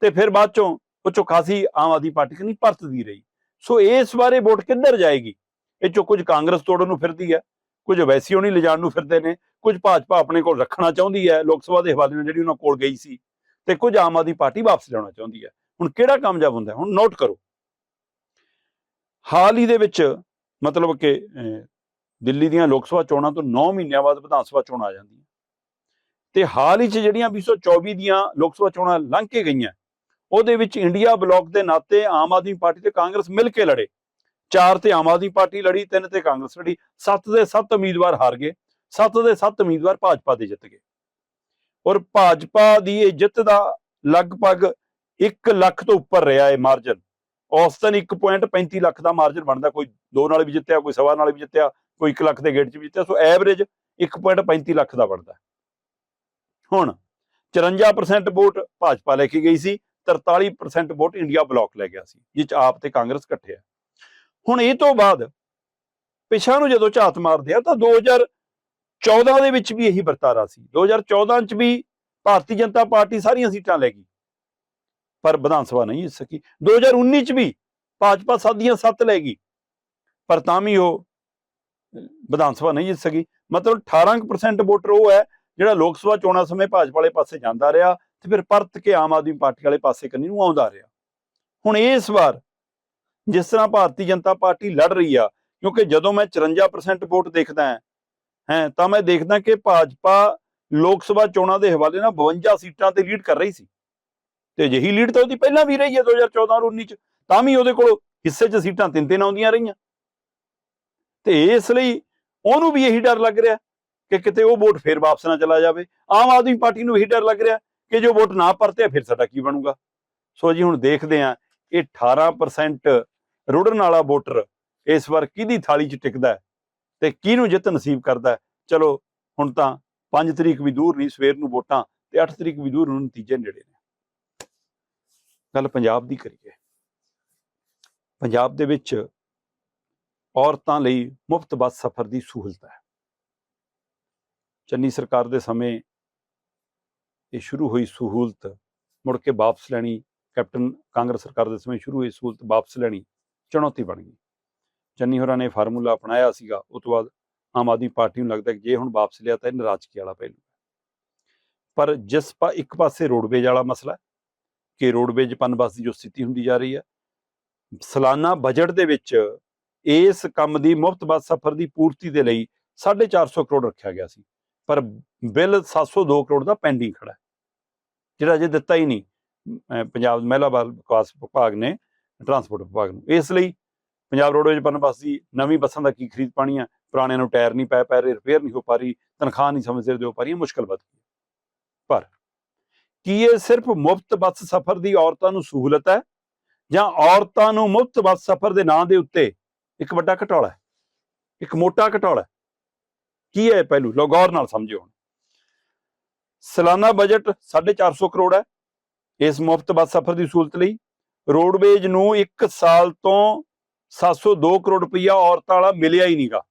ਤੇ ਫਿਰ ਬਾਅਦ ਚੋਂ ਉਹ ਚੋਂ ਖਾਸੀ ਆਮ ਆਦਮੀ ਪਾਰਟੀ ਕਨੀ ਪਰਤਦੀ ਰਹੀ। ਸੋ ਇਸ ਬਾਰੇ ਵੋਟ ਕਿੱਧਰ ਜਾਏਗੀ? ਇਹ ਚੋਂ ਕੁਝ ਕਾਂਗਰਸ ਤੋੜਨ ਨੂੰ ਫਿਰਦੀ ਹੈ। ਕੁਝ ਵੈਸੀ ਨਹੀਂ ਲਿਜਾਣ ਨੂੰ ਫਿਰਦੇ ਨੇ ਕੁਝ ਭਾਜਪਾ ਆਪਣੇ ਕੋਲ ਰੱਖਣਾ ਚਾਹੁੰਦੀ ਹੈ ਲੋਕ ਸਭਾ ਦੇ ਹਵਾਲੇ ਨਾਲ ਜਿਹੜੀ ਉਹਨਾਂ ਕੋਲ ਗਈ ਸੀ ਤੇ ਕੁਝ ਆਮ ਆਦਮੀ ਪਾਰਟੀ ਵਾਪਸ ਲਿਆਉਣਾ ਚਾਹੁੰਦੀ ਹੈ। ਹੁਣ ਕਿਹੜਾ ਕਾਮਯਾਬ ਹੁੰਦਾ ਹੁਣ ਨੋਟ ਕਰੋ। ਹਾਲ ਹੀ ਦੇ ਵਿੱਚ ਮਤਲਬ ਕਿ ਅਹ, ਦਿੱਲੀ ਦੀਆਂ ਲੋਕ ਸਭਾ ਚੋਣਾਂ ਤੋਂ 9 ਮਹੀਨਿਆਂ ਬਾਅਦ ਵਿਧਾਨ ਸਭਾ ਚੋਣਾਂ ਆ ਜਾਂਦੀਆਂ। ਤੇ ਹਾਲ ਹੀ 'ਚ ਜਿਹੜੀਆਂ 2024 ਦੀਆਂ ਲੋਕ ਸਭਾ ਚੋਣਾਂ ਲੰਘ ਕੇ ਗਈਆਂ ਉਹਦੇ ਵਿੱਚ ਇੰਡੀਆ ਬਲਾਕ ਦੇ ਨਾਤੇ ਆਮ ਆਦਮੀ ਪਾਰਟੀ ਤੇ ਕਾਂਗਰਸ ਮਿਲ ਕੇ ਲੜੇ। ਚਾਰ ਤੇ ਆਮ ਆਦਮੀ ਪਾਰਟੀ ਲੜੀ, ਤਿੰਨ ਤੇ ਕਾਂਗਰਸ ਲੜੀ, ਸੱਤ ਦੇ ਸੱਤ ਉਮੀਦਵਾਰ ਹਾਰ ਗਏ, ਸੱਤ ਦੇ ਸੱਤ ਉਮੀਦਵਾਰ ਭਾਜਪਾ ਦੇ ਜਿੱਤ ਗਏ। ਔਰ ਭਾਜਪਾ ਦੀ ਇਹ ਜਿੱਤ ਦਾ ਲਗਭਗ 1 ਲੱਖ ਤੋਂ ਉੱਪਰ ਰਿਹਾ ਹੈ ਮਾਰਜਨ ਔਸਤਨ 1.35 ਲੱਖ ਦਾ ਮਾਰਜਨ ਬਣਦਾ, ਕੋਈ ਦੋ ਨਾਲ ਵੀ ਜਿੱਤਿਆ, ਕੋਈ ਸਵਾ ਨਾਲ ਵੀ ਜਿੱਤਿਆ, ਕੋਈ 1 ਲੱਖ ਦੇ ਗੇਟ 'ਚ ਵੀ ਜਿੱਤਿਆ, ਸੋ ਐਵਰੇਜ 1.35 ਲੱਖ ਦਾ ਬਣਦਾ। ਹੁਣ 54% ਵੋਟ ਭਾਜਪਾ ਲੈ ਕੇ ਗਈ ਸੀ 43% ਵੋਟ ਇੰਡੀਆ ਬਲਾਕ ਲੈ ਗਿਆ ਸੀ ਜਿਸ 'ਚ ਆਪ ਤੇ ਕਾਂਗਰਸ ਇਕੱਠੇ ਆ। ਹੁਣ ਇਹ ਤੋਂ ਬਾਅਦ ਪਿਛਾ ਨੂੰ ਜਦੋਂ ਝਾਤ ਮਾਰਦੇ ਆ, ਤਾਂ 2014 ਦੇ ਵਿੱਚ ਵੀ ਇਹੀ ਵਰਤਾਰਾ ਸੀ। 2014 ਚ ਵੀ ਭਾਰਤੀ ਜਨਤਾ ਪਾਰਟੀ ਸਾਰੀਆਂ ਸੀਟਾਂ ਲੈ ਗਈ। ਪਰ ਵਿਧਾਨ ਸਭਾ ਨਹੀਂ ਜਿੱਤ ਸਕੀ। 2019 ਚ ਵੀ ਭਾਜਪਾ ਸਾਦੀਆਂ ਸੱਤ ਲੈ ਗਈ। ਪਰ ਤਾਂ ਵੀ ਉਹ ਵਿਧਾਨ ਸਭਾ ਨਹੀਂ ਜਿੱਤ ਸਕੀ। ਮਤਲਬ 18% ਵੋਟਰ ਉਹ ਹੈ, ਜਿਹੜਾ ਲੋਕ ਸਭਾ ਚੋਣਾਂ ਸਮੇਂ ਭਾਜਪਾ ਵਾਲੇ ਪਾਸੇ ਜਾਂਦਾ ਰਿਹਾ ਤੇ ਫਿਰ ਪਰਤ ਕੇ ਆਮ ਆਦਮੀ ਪਾਰਟੀ ਵਾਲੇ ਪਾਸੇ ਕੰਨੀ ਨੂੰ ਆਉਂਦਾ ਰਿਹਾ। ਹੁਣ ਇਸ ਵਾਰ ਜਿਸ ਤਰ੍ਹਾਂ ਭਾਰਤੀ ਜਨਤਾ ਪਾਰਟੀ ਲੜ ਰਹੀ ਆ, ਕਿਉਂਕਿ ਜਦੋਂ ਮੈਂ 54% ਵੋਟ ਦੇਖਦਾ ਹਾਂ, ਹੈ, ਤਾਂ ਮੈਂ ਦੇਖਦਾ ਕਿ ਭਾਜਪਾ ਲੋਕ ਸਭਾ ਚੋਣਾਂ ਦੇ ਹਵਾਲੇ ਨਾਲ 52 ਸੀਟਾਂ ਤੇ ਲੀਡ ਕਰ ਰਹੀ ਸੀ। ਤੇ ਅਜਿਹੀ ਲੀਡ ਤਾਂ ਉਹਦੀ ਪਹਿਲਾਂ ਵੀ ਰਹੀ ਹੈ 2014 ਔਰ 19 ਚ, ਤਾਂ ਵੀ ਉਹਦੇ ਕੋਲ ਹਿੱਸੇ 'ਚ ਸੀਟਾਂ ਤਿੰਨ ਤਿੰਨ ਆਉਂਦੀਆਂ ਰਹੀਆਂ। ਤੇ ਇਸ ਲਈ ਉਹਨੂੰ ਵੀ ਇਹੀ ਡਰ ਲੱਗ ਰਿਹਾ ਕਿ ਕਿਤੇ ਉਹ ਵੋਟ ਫੇਰ ਵਾਪਸ ਨਾ ਚਲਾ ਜਾਵੇ। ਆਮ ਆਦਮੀ ਪਾਰਟੀ ਨੂੰ ਇਹੀ ਡਰ ਲੱਗ ਰਿਹਾ ਕਿ ਜੋ ਵੋਟ ਨਾ ਪਰਤੇ ਫਿਰ ਸਾਡਾ ਕੀ ਬਣੂਗਾ? ਸੋ ਜੀ, ਹੁਣ ਦੇਖਦੇ ਆ ਇਹ 18% ਰੁੜਨ ਵਾਲਾ ਵੋਟਰ ਇਸ ਵਾਰ ਕਿਹਦੀ ਥਾਲੀ 'ਚ ਟਿਕਦਾ ਤੇ ਕਿਹਨੂੰ ਜਿੱਤ ਨਸੀਬ ਕਰਦਾ ਚਲੋ, ਹੁਣ ਤਾਂ 5 ਤਰੀਕ ਵੀ ਦੂਰ ਨਹੀਂ, ਸਵੇਰ ਨੂੰ ਵੋਟਾਂ ਤੇ 8 ਤਰੀਕ ਵੀ ਦੂਰ ਨੂੰ ਨਤੀਜੇ ਨੇੜੇ ਨੇ। ਗੱਲ ਪੰਜਾਬ ਦੀ ਕਰੀਏ। ਪੰਜਾਬ ਦੇ ਵਿੱਚ ਔਰਤਾਂ ਲਈ ਮੁਫਤ ਬੱਸ ਸਫ਼ਰ ਦੀ ਸਹੂਲਤ ਹੈ। ਚੰਨੀ ਸਰਕਾਰ ਦੇ ਸਮੇਂ ਇਹ ਸ਼ੁਰੂ ਹੋਈ ਸਹੂਲਤ, ਮੁੜ ਕੇ ਵਾਪਸ ਲੈਣੀ, ਕੈਪਟਨ ਕਾਂਗਰਸ ਸਰਕਾਰ ਦੇ ਸਮੇਂ ਸ਼ੁਰੂ ਹੋਈ ਸਹੂਲਤ, ਵਾਪਸ ਲੈਣੀ। ਚੁਣੌਤੀ ਬਣ ਗਈ ਚੰਨੀ ਹੋਰਾਂ ਨੇ ਫਾਰਮੂਲਾ ਅਪਣਾਇਆ ਸੀਗਾ ਉਸ ਤੋਂ ਬਾਅਦ ਆਮ ਆਦਮੀ ਪਾਰਟੀ ਨੂੰ ਲੱਗਦਾ ਕਿ ਜੇ ਹੁਣ ਵਾਪਸ ਲਿਆ ਤਾਂ ਇਹ ਨਾਰਾਜ਼ਗੀ ਵਾਲਾ ਪਹਿਲੂ ਹੈ। ਪਰ ਜਿਸ ਪਾ, ਇੱਕ ਪਾਸੇ ਰੋਡਵੇਜ ਵਾਲਾ ਮਸਲਾ ਹੈ, ਕਿ ਰੋਡਵੇਜ ਪਨਬਸ ਦੀ ਜੋ ਸਥਿਤੀ ਹੁੰਦੀ ਜਾ ਰਹੀ ਹੈ, ਸਾਲਾਨਾ ਬਜਟ ਦੇ ਵਿੱਚ ਇਸ ਕੰਮ ਦੀ ਮੁਫਤ ਬੱਸ ਸਫ਼ਰ ਦੀ ਪੂਰਤੀ ਦੇ ਲਈ 450 ਕਰੋੜ ਰੱਖਿਆ ਗਿਆ ਸੀ, ਪਰ ਬਿੱਲ 702 ਕਰੋੜ ਦਾ ਪੈਂਡਿੰਗ ਖੜਾ ਹੈ ਜਿਹੜਾ ਅਜੇ ਦਿੱਤਾ ਹੀ ਨਹੀਂ ਪੰਜਾਬ ਮਹਿਲਾ ਬਾਲ ਵਿਕਾਸ ਵਿਭਾਗ ਨੇ ਟਰਾਂਸਪੋਰਟ ਵਿਭਾਗ ਨੂੰ। ਇਸ ਲਈ ਪੰਜਾਬ ਰੋਡਵੇਜ ਪਨ ਬੱਸ ਦੀ ਨਵੀਂ ਬੱਸਾਂ ਦਾ ਕੀ ਖਰੀਦ ਪਾਣੀ ਹੈ ਪੁਰਾਣਿਆਂ ਨੂੰ ਟਾਇਰ ਨਹੀਂ ਪੈ ਪੈ ਰਹੇ ਰਿਪੇਅਰ ਨਹੀਂ ਹੋ ਪਾ ਰਹੀ, ਤਨਖਾਹ ਨਹੀਂ ਸਮੇਂ ਸਿਰ ਦਿਓ ਪਾ ਰਹੀ ਮੁਸ਼ਕਲ ਵੱਧ ਗਈ ਪਰ ਕੀ ਇਹ ਸਿਰਫ ਮੁਫਤ ਬੱਸ ਸਫ਼ਰ ਦੀ ਔਰਤਾਂ ਨੂੰ ਸਹੂਲਤ ਹੈ ਜਾਂ ਔਰਤਾਂ ਨੂੰ ਮੁਫਤ ਬੱਸ ਸਫ਼ਰ ਦੇ ਨਾਂ ਦੇ ਉੱਤੇ ਇੱਕ ਵੱਡਾ ਘਟਾਲਾ ਹੈ? ਇੱਕ ਮੋਟਾ ਘਟਾਲਾ ਹੈ। ਕੀ ਹੈ ਇਹ ਪਹਿਲੂ? ਲਓ ਗੌਰ ਨਾਲ ਸਮਝਿਓ ਹੁਣ। ਸਾਲਾਨਾ ਬਜਟ 450 ਕਰੋੜ ਹੈ ਇਸ ਮੁਫਤ ਬੱਸ ਸਫ਼ਰ ਦੀ ਸਹੂਲਤ ਲਈ। ਰੋਡਵੇਜ ਨੂੰ 1 ਸਾਲ ਤੋਂ 702 ਕਰੋੜ ਰੁਪਇਆ ਔਰਤਾਂ ਵਾਲਾ ਮਿਲਿਆ ਹੀ ਨਹੀਂਗਾ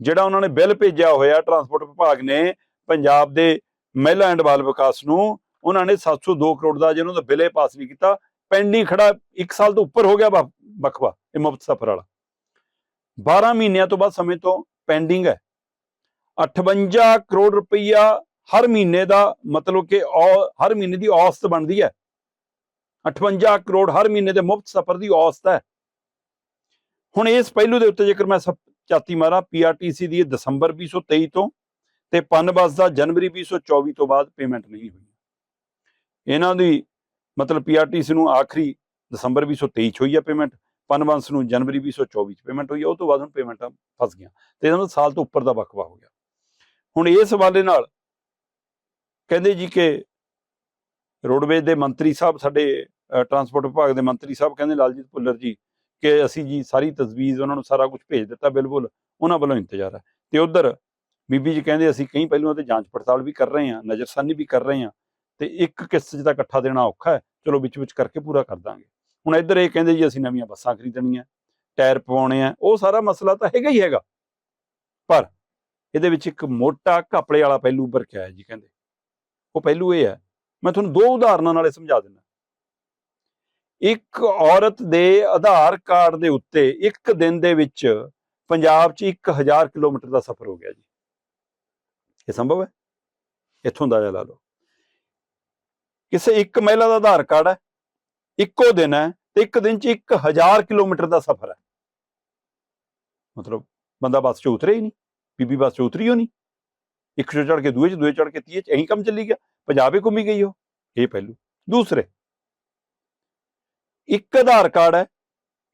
ਜਿਹੜਾ ਉਹਨਾਂ ਨੇ ਬਿੱਲ ਭੇਜਿਆ ਹੋਇਆ ਟਰਾਂਸਪੋਰਟ ਵਿਭਾਗ ਨੇ ਪੰਜਾਬ ਦੇ ਮਹਿਲਾ ਐਂਡ ਬਾਲ ਵਿਕਾਸ ਨੂੰ, ਉਹਨਾਂ ਨੇ 702 ਕਰੋੜ ਦਾ ਜਿਹਨਾਂ ਦਾ ਬਿੱਲੇ ਪਾਸ ਨਹੀਂ ਕੀਤਾ ਪੈਂਡਿੰਗ ਖੜਾ 1 ਸਾਲ ਤੋਂ ਉੱਪਰ ਹੋ ਗਿਆ ਵਾ- ਇਹ ਮੁਫਤ ਸਫ਼ਰ ਵਾਲਾ। 12 ਮਹੀਨਿਆਂ ਤੋਂ ਬਾਅਦ ਸਮੇਂ ਤੋਂ ਪੈਂਡਿੰਗ ਹੈ। 58 ਕਰੋੜ ਰੁਪਈਆ ਹਰ ਮਹੀਨੇ ਦਾ ਮਤਲਬ ਕਿ ਹਰ ਮਹੀਨੇ ਦੀ ਔਸਤ ਬਣਦੀ ਹੈ। 58 ਕਰੋੜ ਹਰ ਮਹੀਨੇ ਦੇ ਮੁਫਤ ਸਫ਼ਰ ਦੀ ਔਸਤ ਹੈ। ਹੁਣ ਇਸ ਪਹਿਲੂ ਦੇ ਉੱਤੇ ਜੇਕਰ ਮੈਂ ਸਭ ਚਾਤੀ ਮਾਰਾਂ ਪੀਆਰਟੀਸੀ ਦੀ ਇਹ ਦਸੰਬਰ 2023 ਤੋਂ ਤੇ ਪਨਬਸ ਦਾ ਜਨਵਰੀ 2024 ਤੋਂ ਬਾਅਦ ਪੇਮੈਂਟ ਨਹੀਂ ਹੋਈ। ਇਹਨਾਂ ਦੀ ਮਤਲਬ ਪੀਆਰਟੀਸੀ ਨੂੰ ਆਖਰੀ ਦਸੰਬਰ 2023 ਚ ਹੋਈ ਹੈ ਪੇਮੈਂਟ ਪਨਬਸ ਨੂੰ ਜਨਵਰੀ 2024 ਚ ਪੇਮੈਂਟ ਹੋਈ ਹੈ ਉਹ ਤੋਂ ਬਾਅਦ ਹੁਣ ਪੇਮੈਂਟਾਂ ਫਸ ਗਿਆ ਤੇ ਇਹਨਾਂ ਦਾ ਸਾਲ ਤੋਂ ਉੱਪਰ ਦਾ ਵਕਫਾ ਹੋ ਗਿਆ। ਹੁਣ ਇਸ ਹਵਾਲੇ ਨਾਲ ਕਹਿੰਦੇ ਜੀ ਕਿ ਰੋਡਵੇਜ ਦੇ ਮੰਤਰੀ ਸਾਹਿਬ ਸਾਡੇ ਟਰਾਂਸਪੋਰਟ ਵਿਭਾਗ ਦੇ ਮੰਤਰੀ ਸਾਹਿਬ ਕਹਿੰਦੇ ਲਾਲਜੀਤ ਭੁੱਲਰ ਜੀ, ਕਿ ਅਸੀਂ ਜੀ ਸਾਰੀ ਤਜਵੀਜ਼, ਉਹਨਾਂ ਨੂੰ ਸਾਰਾ ਕੁਝ ਭੇਜ ਦਿੱਤਾ ਬਿਲਕੁਲ, ਉਹਨਾਂ ਵੱਲੋਂ ਇੰਤਜ਼ਾਰ ਹੈ। ਤੇ ਉਧਰ ਬੀਬੀ ਜੀ ਕਹਿੰਦੇ, ਅਸੀਂ ਕਈ ਪਹਿਲੂਆਂ ਤੇ ਜਾਂਚ ਪੜਤਾਲ ਵੀ ਕਰ ਰਹੇ ਹਾਂ, ਨਜ਼ਰਸਾਨੀ ਵੀ ਕਰ ਰਹੇ ਹਾਂ, ਤੇ ਇੱਕ ਕਿਸ਼ਤ 'ਚ ਤਾਂ ਇਕੱਠਾ ਦੇਣਾ ਔਖਾ ਹੈ, ਚਲੋ ਵਿੱਚ ਵਿੱਚ ਕਰਕੇ ਪੂਰਾ ਕਰ ਦਾਂਗੇ। ਹੁਣ ਇੱਧਰ ਇਹ ਕਹਿੰਦੇ ਜੀ, ਅਸੀਂ ਨਵੀਆਂ ਬੱਸਾਂ ਖਰੀਦਣੀਆਂ, ਟਾਇਰ ਪਵਾਉਣੇ ਆ, ਉਹ ਸਾਰਾ ਮਸਲਾ ਤਾਂ ਹੈਗਾ ਹੀ ਹੈਗਾ। ਪਰ ਇਹਦੇ ਵਿੱਚ ਇੱਕ ਮੋਟਾ ਘਪਲੇ ਵਾਲਾ ਪਹਿਲੂ ਉੱਭਰ ਕੇ ਆਇਆ ਜੀ ਕਹਿੰਦੇ। ਉਹ ਪਹਿਲੂ ਇਹ ਹੈ, ਮੈਂ ਤੁਹਾਨੂੰ ਦੋ ਉਦਾਹਰਨਾਂ ਨਾਲੇ ਸਮਝਾ ਦਿੰਦਾ। ਇੱਕ ਔਰਤ ਦੇ ਆਧਾਰ ਕਾਰਡ ਦੇ ਉੱਤੇ ਇੱਕ ਦਿਨ ਦੇ ਵਿੱਚ ਪੰਜਾਬ 'ਚ 1000 ਕਿਲੋਮੀਟਰ ਦਾ ਸਫ਼ਰ ਹੋ ਗਿਆ ਜੀ। ਇਹ ਸੰਭਵ ਹੈ? ਇੱਥੋਂ ਦਾ ਲਾ ਲਓ। ਕਿਸੇ ਇੱਕ ਮਹਿਲਾ ਦਾ ਆਧਾਰ ਕਾਰਡ ਹੈ, ਇੱਕੋ ਦਿਨ ਹੈ ਤੇ ਇੱਕ ਦਿਨ 'ਚ 1000 ਕਿਲੋਮੀਟਰ ਦਾ ਸਫ਼ਰ ਹੈ। ਮਤਲਬ ਬੰਦਾ ਬੱਸ 'ਚ ਉਤਰੇ ਹੀ ਨਹੀਂ, ਬੀਬੀ ਬੱਸ 'ਚ ਉਤਰੀ ਹੋ ਨਹੀਂ, ਇੱਕ 'ਚ ਚੜ ਕੇ ਦੂਏ 'ਚ, ਦੂਏ ਚੜ ਕੇ ਤੀਏ 'ਚ, ਇਹੀ ਕੰਮ ਚੱਲੀ ਗਿਆ, ਪੰਜਾਬ ਹੀ ਘੁੰਮੀ ਗਈ ਉਹ, ਇਹ ਪਹਿਲੂ। ਦੂਸਰੇ ਇੱਕ ਆਧਾਰ ਕਾਰਡ ਹੈ,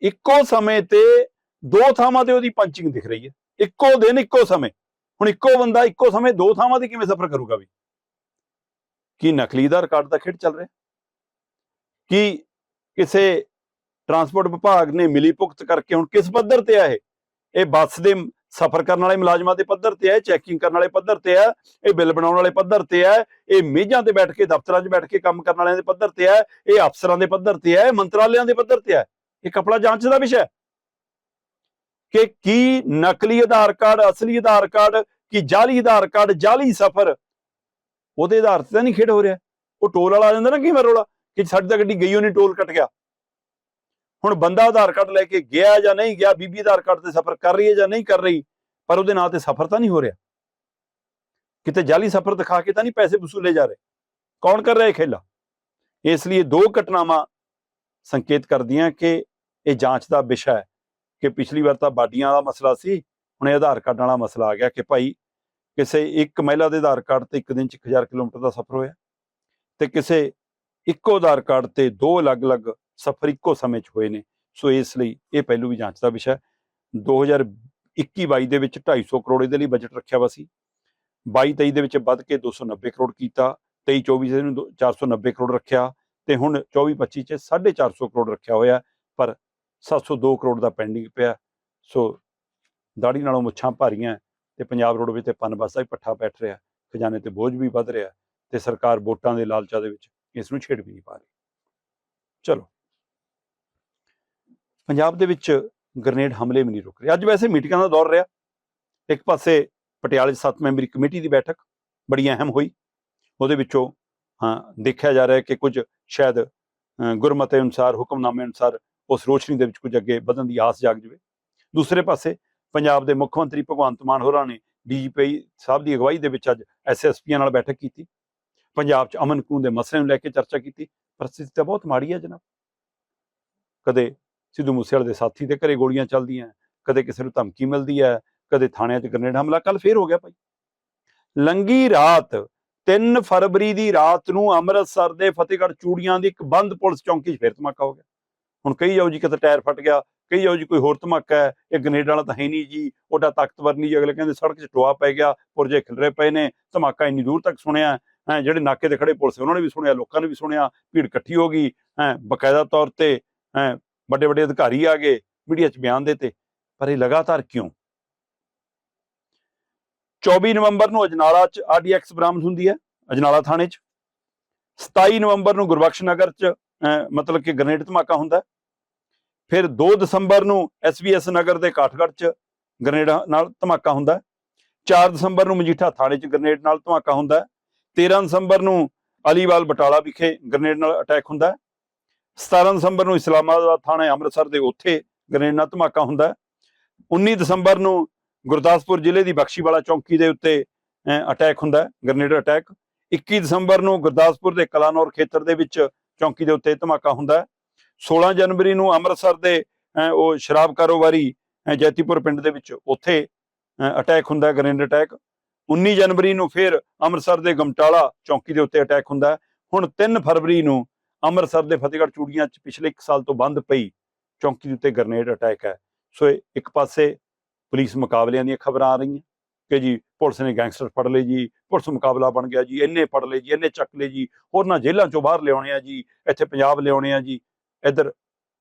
ਇੱਕੋ ਸਮੇਂ ਤੇ ਦੋ ਥਾਵਾਂ ਤੇ ਉਹਦੀ ਪੰਚਿੰਗ ਦਿਖ ਰਹੀ ਹੈ। ਇੱਕੋ ਦਿਨ, ਇੱਕੋ ਸਮੇਂ। ਹੁਣ ਇੱਕੋ ਬੰਦਾ ਇੱਕੋ ਸਮੇਂ ਦੋ ਥਾਵਾਂ ਤੇ ਕਿਵੇਂ ਸਫ਼ਰ ਕਰੂਗਾ ਵੀ? ਕੀ ਨਕਲੀ ਆਧਾਰ ਕਾਰਡ ਦਾ ਖੇਡ ਚੱਲ ਰਿਹਾ? ਕੀ ਕਿਸੇ ਟਰਾਂਸਪੋਰਟ ਵਿਭਾਗ ਨੇ ਮਿਲੀ ਭੁਗਤ ਕਰਕੇ ਹੁਣ ਕਿਸ ਪੱਧਰ ਤੇ ਆ ਇਹ? ਇਹ ਬੱਸ ਦੇ ਸਫ਼ਰ ਕਰਨ ਵਾਲੇ ਮੁਲਾਜ਼ਮਾਂ ਦੇ ਪੱਧਰ ਤੇ ਹੈ ਚੈਕਿੰਗ ਕਰਨ ਵਾਲੇ ਪੱਧਰ ਤੇ ਹੈ, ਇਹ ਬਿੱਲ ਬਣਾਉਣ ਵਾਲੇ ਪੱਧਰ ਤੇ ਹੈ, ਇਹ ਮੇਜ਼ਾਂ ਤੇ ਬੈਠ ਕੇ, ਦਫ਼ਤਰਾਂ 'ਚ ਬੈਠ ਕੇ ਕੰਮ ਕਰਨ ਵਾਲਿਆਂ ਦੇ ਪੱਧਰ ਤੇ ਹੈ, ਇਹ ਅਫਸਰਾਂ ਦੇ ਪੱਧਰ ਤੇ ਹੈ ਮੰਤਰਾਲਿਆਂ ਦੇ ਪੱਧਰ ਤੇ ਹੈ। ਇਹ ਕਪੜਾ ਜਾਂਚ ਦਾ ਵਿਸ਼ਾ ਹੈ। ਕਿ ਕੀ ਨਕਲੀ ਆਧਾਰ ਕਾਰਡ, ਅਸਲੀ ਆਧਾਰ ਕਾਰਡ, ਕੀ ਜਾਲੀ ਆਧਾਰ ਕਾਰਡ ਜਾਲੀ ਸਫ਼ਰ, ਉਹਦੇ ਆਧਾਰ ਤੇ ਤਾਂ ਨਹੀਂ ਖੇਡ ਹੋ ਰਿਹਾ। ਉਹ ਟੋਲ ਵਾਲਾ ਆ ਜਾਂਦਾ ਨਾ ਮੈਂ ਰੋਲਾ? ਕਿ ਸਾਡੀ ਤਾਂ ਗੱਡੀ ਗਈ ਉਹ ਨਹੀਂ ਟੋਲ ਕੱਟ ਗਿਆ। ਹੁਣ ਬੰਦਾ ਆਧਾਰ ਕਾਰਡ ਲੈ ਕੇ ਗਿਆ ਜਾਂ ਨਹੀਂ ਗਿਆ, ਬੀਬੀ ਆਧਾਰ ਕਾਰਡ ਤੇ ਸਫ਼ਰ ਕਰ ਰਹੀ ਹੈ ਜਾਂ ਨਹੀਂ ਕਰ ਰਹੀ, ਪਰ ਉਹਦੇ ਨਾਂ ਤੇ ਸਫ਼ਰ ਤਾਂ ਨਹੀਂ ਹੋ ਰਿਹਾ। ਕਿਤੇ ਜਾਲੀ ਸਫ਼ਰ ਦਿਖਾ ਕੇ ਤਾਂ ਨਹੀਂ ਪੈਸੇ ਵਸੂਲੇ ਜਾ ਰਹੇ। ਕੌਣ ਕਰ ਰਿਹਾ ਇਹ ਖੇਲਾ? ਇਸ ਲਈ ਦੋ ਘਟਨਾਵਾਂ ਸੰਕੇਤ ਕਰਦੀਆਂ ਕਿ ਇਹ ਜਾਂਚ ਦਾ ਵਿਸ਼ਾ ਹੈ ਕਿ ਪਿਛਲੀ ਵਾਰ ਤਾਂ ਬਾਡੀਆਂ ਦਾ ਮਸਲਾ ਸੀ, ਹੁਣ ਇਹ ਆਧਾਰ ਕਾਰਡ ਵਾਲਾ ਮਸਲਾ ਆ ਗਿਆ ਕਿ ਭਾਈ ਕਿਸੇ ਇੱਕ ਮਹਿਲਾ ਦੇ ਆਧਾਰ ਕਾਰਡ ਤੇ ਇੱਕ ਦਿਨ ਚ 1000 ਕਿਲੋਮੀਟਰ ਦਾ ਸਫ਼ਰ ਹੋਇਆ ਤੇ ਕਿਸੇ ਇੱਕੋ ਆਧਾਰ ਕਾਰਡ ਤੇ ਦੋ ਅਲੱਗ-ਅਲੱਗ ਸਫ਼ਰ ਇੱਕੋ ਸਮੇਂ 'ਚ ਹੋਏ ਨੇ। ਸੋ ਇਸ ਲਈ ਇਹ ਪਹਿਲੂ ਵੀ ਜਾਂਚ ਦਾ ਵਿਸ਼ਾ ਹੈ। 2021-22 ਦੇ ਵਿੱਚ 250 ਕਰੋੜ ਇਹਦੇ ਲਈ ਬਜਟ ਰੱਖਿਆ ਵਾ ਸੀ। 22-23 ਦੇ ਵਿੱਚ ਵੱਧ ਕੇ 290 ਕਰੋੜ ਕੀਤਾ। 23-24 ਦੇ ਨੂੰ ਦੋ- 490 ਕਰੋੜ ਰੱਖਿਆ। ਤੇ ਹੁਣ 24-25 ਚ 450 ਕਰੋੜ ਰੱਖਿਆ ਹੋਇਆ। ਪਰ 702 ਕਰੋੜ ਦਾ ਪੈਂਡਿੰਗ ਪਿਆ। ਸੋ ਦਾੜੀ ਨਾਲੋਂ ਮੁੱਛਾਂ ਭਾਰੀਆਂ ਤੇ ਪੰਜਾਬ ਰੋਡਵੇਜ਼ ਤੇ ਪਨ ਬੱਸ ਦਾ ਹੀ ਪੱਠਾ ਬੈਠ ਰਿਹਾ। ਖਜ਼ਾਨੇ ਤੇ ਬੋਝ ਵੀ ਵੱਧ ਰਿਹਾ ਤੇ ਸਰਕਾਰ ਵੋਟਾਂ ਦੇ ਲਾਲਚਾ ਦੇ ਵਿੱਚ ਇਸ ਨੂੰ ਛੇੜ ਵੀ ਨਹੀਂ ਪਾ ਰਹੀ। ਚਲੋ। ਪੰਜਾਬ ਦੇ ਵਿੱਚ ਗ੍ਰਨੇਡ ਹਮਲੇ ਵੀ ਨਹੀਂ ਰੁਕ ਰਹੇ। ਅੱਜ ਵੈਸੇ ਮੀਟਿੰਗਾਂ ਦਾ ਦੌਰ ਰਿਹਾ। ਇੱਕ ਪਾਸੇ ਪਟਿਆਲੇ 'ਚ ਸੱਤ ਮੈਂਬਰੀ ਕਮੇਟੀ ਦੀ ਬੈਠਕ ਬੜੀ ਅਹਿਮ ਹੋਈ। ਉਹਦੇ ਵਿੱਚੋਂ ਹਾਂ ਦੇਖਿਆ ਜਾ ਰਿਹਾ ਕਿ ਕੁਝ ਸ਼ਾਇਦ ਅ, ਗੁਰਮਤਿ ਅਨੁਸਾਰ ਹੁਕਮਨਾਮੇ ਅਨੁਸਾਰ ਉਸ ਰੋਸ਼ਨੀ ਦੇ ਵਿੱਚ ਕੁਝ ਅੱਗੇ ਵਧਣ ਦੀ ਆਸ ਜਾਗ ਜਵੇ। ਦੂਸਰੇ ਪਾਸੇ ਪੰਜਾਬ ਦੇ ਮੁੱਖ ਮੰਤਰੀ ਭਗਵੰਤ ਮਾਨ ਹੋਰਾਂ ਨੇ ਡੀਜੀਪੀ ਸਾਹਿਬ ਦੀ ਅਗਵਾਈ ਦੇ ਵਿੱਚ ਅੱਜ ਐਸਐਸਪੀਆਂ ਨਾਲ ਬੈਠਕ ਕੀਤੀ। ਪੰਜਾਬ 'ਚ ਅਮਨ ਕਾਨੂੰਨ ਦੇ ਮਸਲੇ ਨੂੰ ਲੈ ਕੇ ਚਰਚਾ ਕੀਤੀ। ਪਰਿਸਥਿਤੀ ਤਾਂ ਬਹੁਤ ਮਾੜੀ ਹੈ ਜਨਾਬ। ਕਦੇ ਸਿੱਧੂ ਮੂਸੇਵਾਲੇ ਦੇ ਸਾਥੀ ਦੇ ਘਰੇ ਗੋਲੀਆਂ ਚੱਲਦੀਆਂ, ਕਦੇ ਕਿਸੇ ਨੂੰ ਧਮਕੀ ਮਿਲਦੀ ਹੈ, ਕਦੇ ਥਾਣਿਆਂ 'ਚ ਗ੍ਰਨੇਡ ਹਮਲਾ ਕੱਲ ਫੇਰ ਹੋ ਗਿਆ ਭਾਈ। ਲੰਗੀ ਰਾਤ 3 ਫਰਵਰੀ ਦੀ ਰਾਤ ਨੂੰ ਅੰਮ੍ਰਿਤਸਰ ਦੇ ਫਤਿਹਗੜ੍ਹ ਚੂੜੀਆਂ ਦੀ ਇੱਕ ਬੰਦ ਪੁਲਿਸ ਚੌਂਕੀ 'ਚ ਫੇਰ ਧਮਾਕਾ ਹੋ ਗਿਆ। ਹੁਣ ਕਈ ਜਾਓ ਜੀ ਕਿਤੇ ਟਾਇਰ ਫਟ ਗਿਆ ਕਈ ਜਾਓ ਜੀ ਕੋਈ ਹੋਰ ਧਮਾਕਾ ਹੈ, ਇਹ ਗ੍ਰਨੇਡ ਵਾਲਾ ਤਾਂ ਹੈ ਨਹੀਂ ਜੀ, ਉਹਦਾ ਤਾਕਤਵਰ ਨਹੀਂ ਜੀ। ਅਗਲੇ ਕਹਿੰਦੇ ਸੜਕ 'ਚ ਟੋਆ ਪੈ ਗਿਆ, ਪੁਰਜੇ ਖਿਲਰੇ ਪਏ ਨੇ, ਧਮਾਕਾ ਇੰਨੀ ਦੂਰ ਤੱਕ ਸੁਣਿਆ, ਹੈ, ਜਿਹੜੇ ਨਾਕੇ ਤੇ ਖੜੇ ਪੁਲਿਸ, ਉਹਨਾਂ ਨੇ ਵੀ ਸੁਣਿਆ, ਲੋਕਾਂ ਨੇ ਵੀ ਸੁਣਿਆ, ਭੀੜ ਇਕੱਠੀ ਹੋ ਗਈ, ਹੈ, ਬਕਾਇਦਾ ਤੌਰ ਤੇ, ਹੈ ਵੱਡੇ ਵੱਡੇ ਅਧਿਕਾਰੀ ਆ ਗਏ ਮੀਡੀਆ 'ਚ ਬਿਆਨ ਦਿੱਤੇ, ਪਰ ਇਹ ਲਗਾਤਾਰ ਕਿਉਂ 24 ਨਵੰਬਰ ਨੂੰ ਅਜਨਾਲਾ 'ਚ ਆਰਡੀਐਕਸ ਬਰਾਮਦ ਹੁੰਦੀ ਹੈ, ਅਜਨਾਲਾ ਥਾਣੇ 'ਚ 27 ਨਵੰਬਰ ਨੂੰ ਗੁਰਬਖਸ਼ ਨਗਰ 'ਚ ਮਤਲਬ ਕਿ ਗ੍ਰਨੇਡ ਧਮਾਕਾ ਹੁੰਦਾ ਫਿਰ 2 ਦਸੰਬਰ ਨੂੰ ਐਸਬੀਐਸ ਨਗਰ ਦੇ ਕਾਠਗੜ੍ਹ 'ਚ ਗ੍ਰਨੇਡ ਨਾਲ ਧਮਾਕਾ ਹੁੰਦਾ ਹੈ। 4 ਦਸੰਬਰ ਨੂੰ ਮਜੀਠਾ ਥਾਣੇ 'ਚ ਗ੍ਰਨੇਡ ਨਾਲ ਧਮਾਕਾ ਹੁੰਦਾ ਹੈ। 13 ਦਸੰਬਰ ਨੂੰ ਅਲੀਵਾਲ ਬਟਾਲਾ ਵਿਖੇ ਗ੍ਰਨੇਡ ਨਾਲ ਅਟੈਕ ਹੁੰਦਾ 17 ਦਸੰਬਰ ਨੂੰ ਇਸਲਾਮਾਬਾਦ ਥਾਣੇ ਅੰਮ੍ਰਿਤਸਰ ਦੇ ਉੱਥੇ ਗ੍ਰਨੇਡ ਨਾਲ ਧਮਾਕਾ ਹੁੰਦਾ ਹੈ। 19 ਦਸੰਬਰ ਨੂੰ ਗੁਰਦਾਸਪੁਰ ਜ਼ਿਲ੍ਹੇ ਦੀ ਬਖਸ਼ੀਵਾਲਾ ਚੌਂਕੀ ਦੇ ਉੱਤੇ ਅਟੈਕ ਹੁੰਦਾ ਹੈ ਅਟੈਕ 21 ਦਸੰਬਰ ਨੂੰ ਗੁਰਦਾਸਪੁਰ ਦੇ ਕਲਾਨੌਰ ਖੇਤਰ ਦੇ ਵਿੱਚ ਚੌਂਕੀ ਦੇ ਉੱਤੇ ਧਮਾਕਾ ਹੁੰਦਾ ਹੈ। 16 ਜਨਵਰੀ ਨੂੰ ਅੰਮ੍ਰਿਤਸਰ ਦੇ ਉਹ ਸ਼ਰਾਬ ਕਾਰੋਬਾਰੀ ਜੈਤੀਪੁਰ ਪਿੰਡ ਦੇ ਵਿੱਚ ਉੱਥੇ ਅਟੈਕ ਹੁੰਦਾ ਹੈ ਅਟੈਕ 19 ਜਨਵਰੀ ਨੂੰ ਫਿਰ ਅੰਮ੍ਰਿਤਸਰ ਦੇ ਗਮਟਾਲਾ ਚੌਂਕੀ ਦੇ ਉੱਤੇ ਅਟੈਕ ਹੁੰਦਾ ਹੁਣ 3 ਫਰਵਰੀ ਨੂੰ ਅੰਮ੍ਰਿਤਸਰ ਦੇ ਫਤਿਹਗੜ੍ਹ ਚੂੜੀਆਂ 'ਚ ਪਿਛਲੇ 1 ਸਾਲ ਤੋਂ ਬੰਦ ਪਈ ਚੌਂਕੀ ਦੇ ਉੱਤੇ ਗ੍ਰਨੇਡ ਅਟੈਕ ਹੈ। ਸੋ ਇਹ ਇੱਕ ਪਾਸੇ ਪੁਲਿਸ ਮੁਕਾਬਲਿਆਂ ਦੀਆਂ ਖਬਰਾਂ ਆ ਰਹੀਆਂ ਕਿ ਜੀ ਪੁਲਿਸ ਨੇ ਗੈਂਗਸਟਰ ਫੜ ਲਏ ਜੀ, ਪੁਲਿਸ ਮੁਕਾਬਲਾ ਬਣ ਗਿਆ ਜੀ, ਇੰਨੇ ਫੜ ਲਏ ਜੀ, ਇੰਨੇ ਚੱਕ ਲਏ ਜੀ, ਹੋਰਨਾਂ ਜੇਲ੍ਹਾਂ ਚੋਂ ਬਾਹਰ ਲਿਆਉਣੇ ਆ ਜੀ, ਇੱਥੇ ਪੰਜਾਬ ਲਿਆਉਣੇ ਆ ਜੀ। ਇੱਧਰ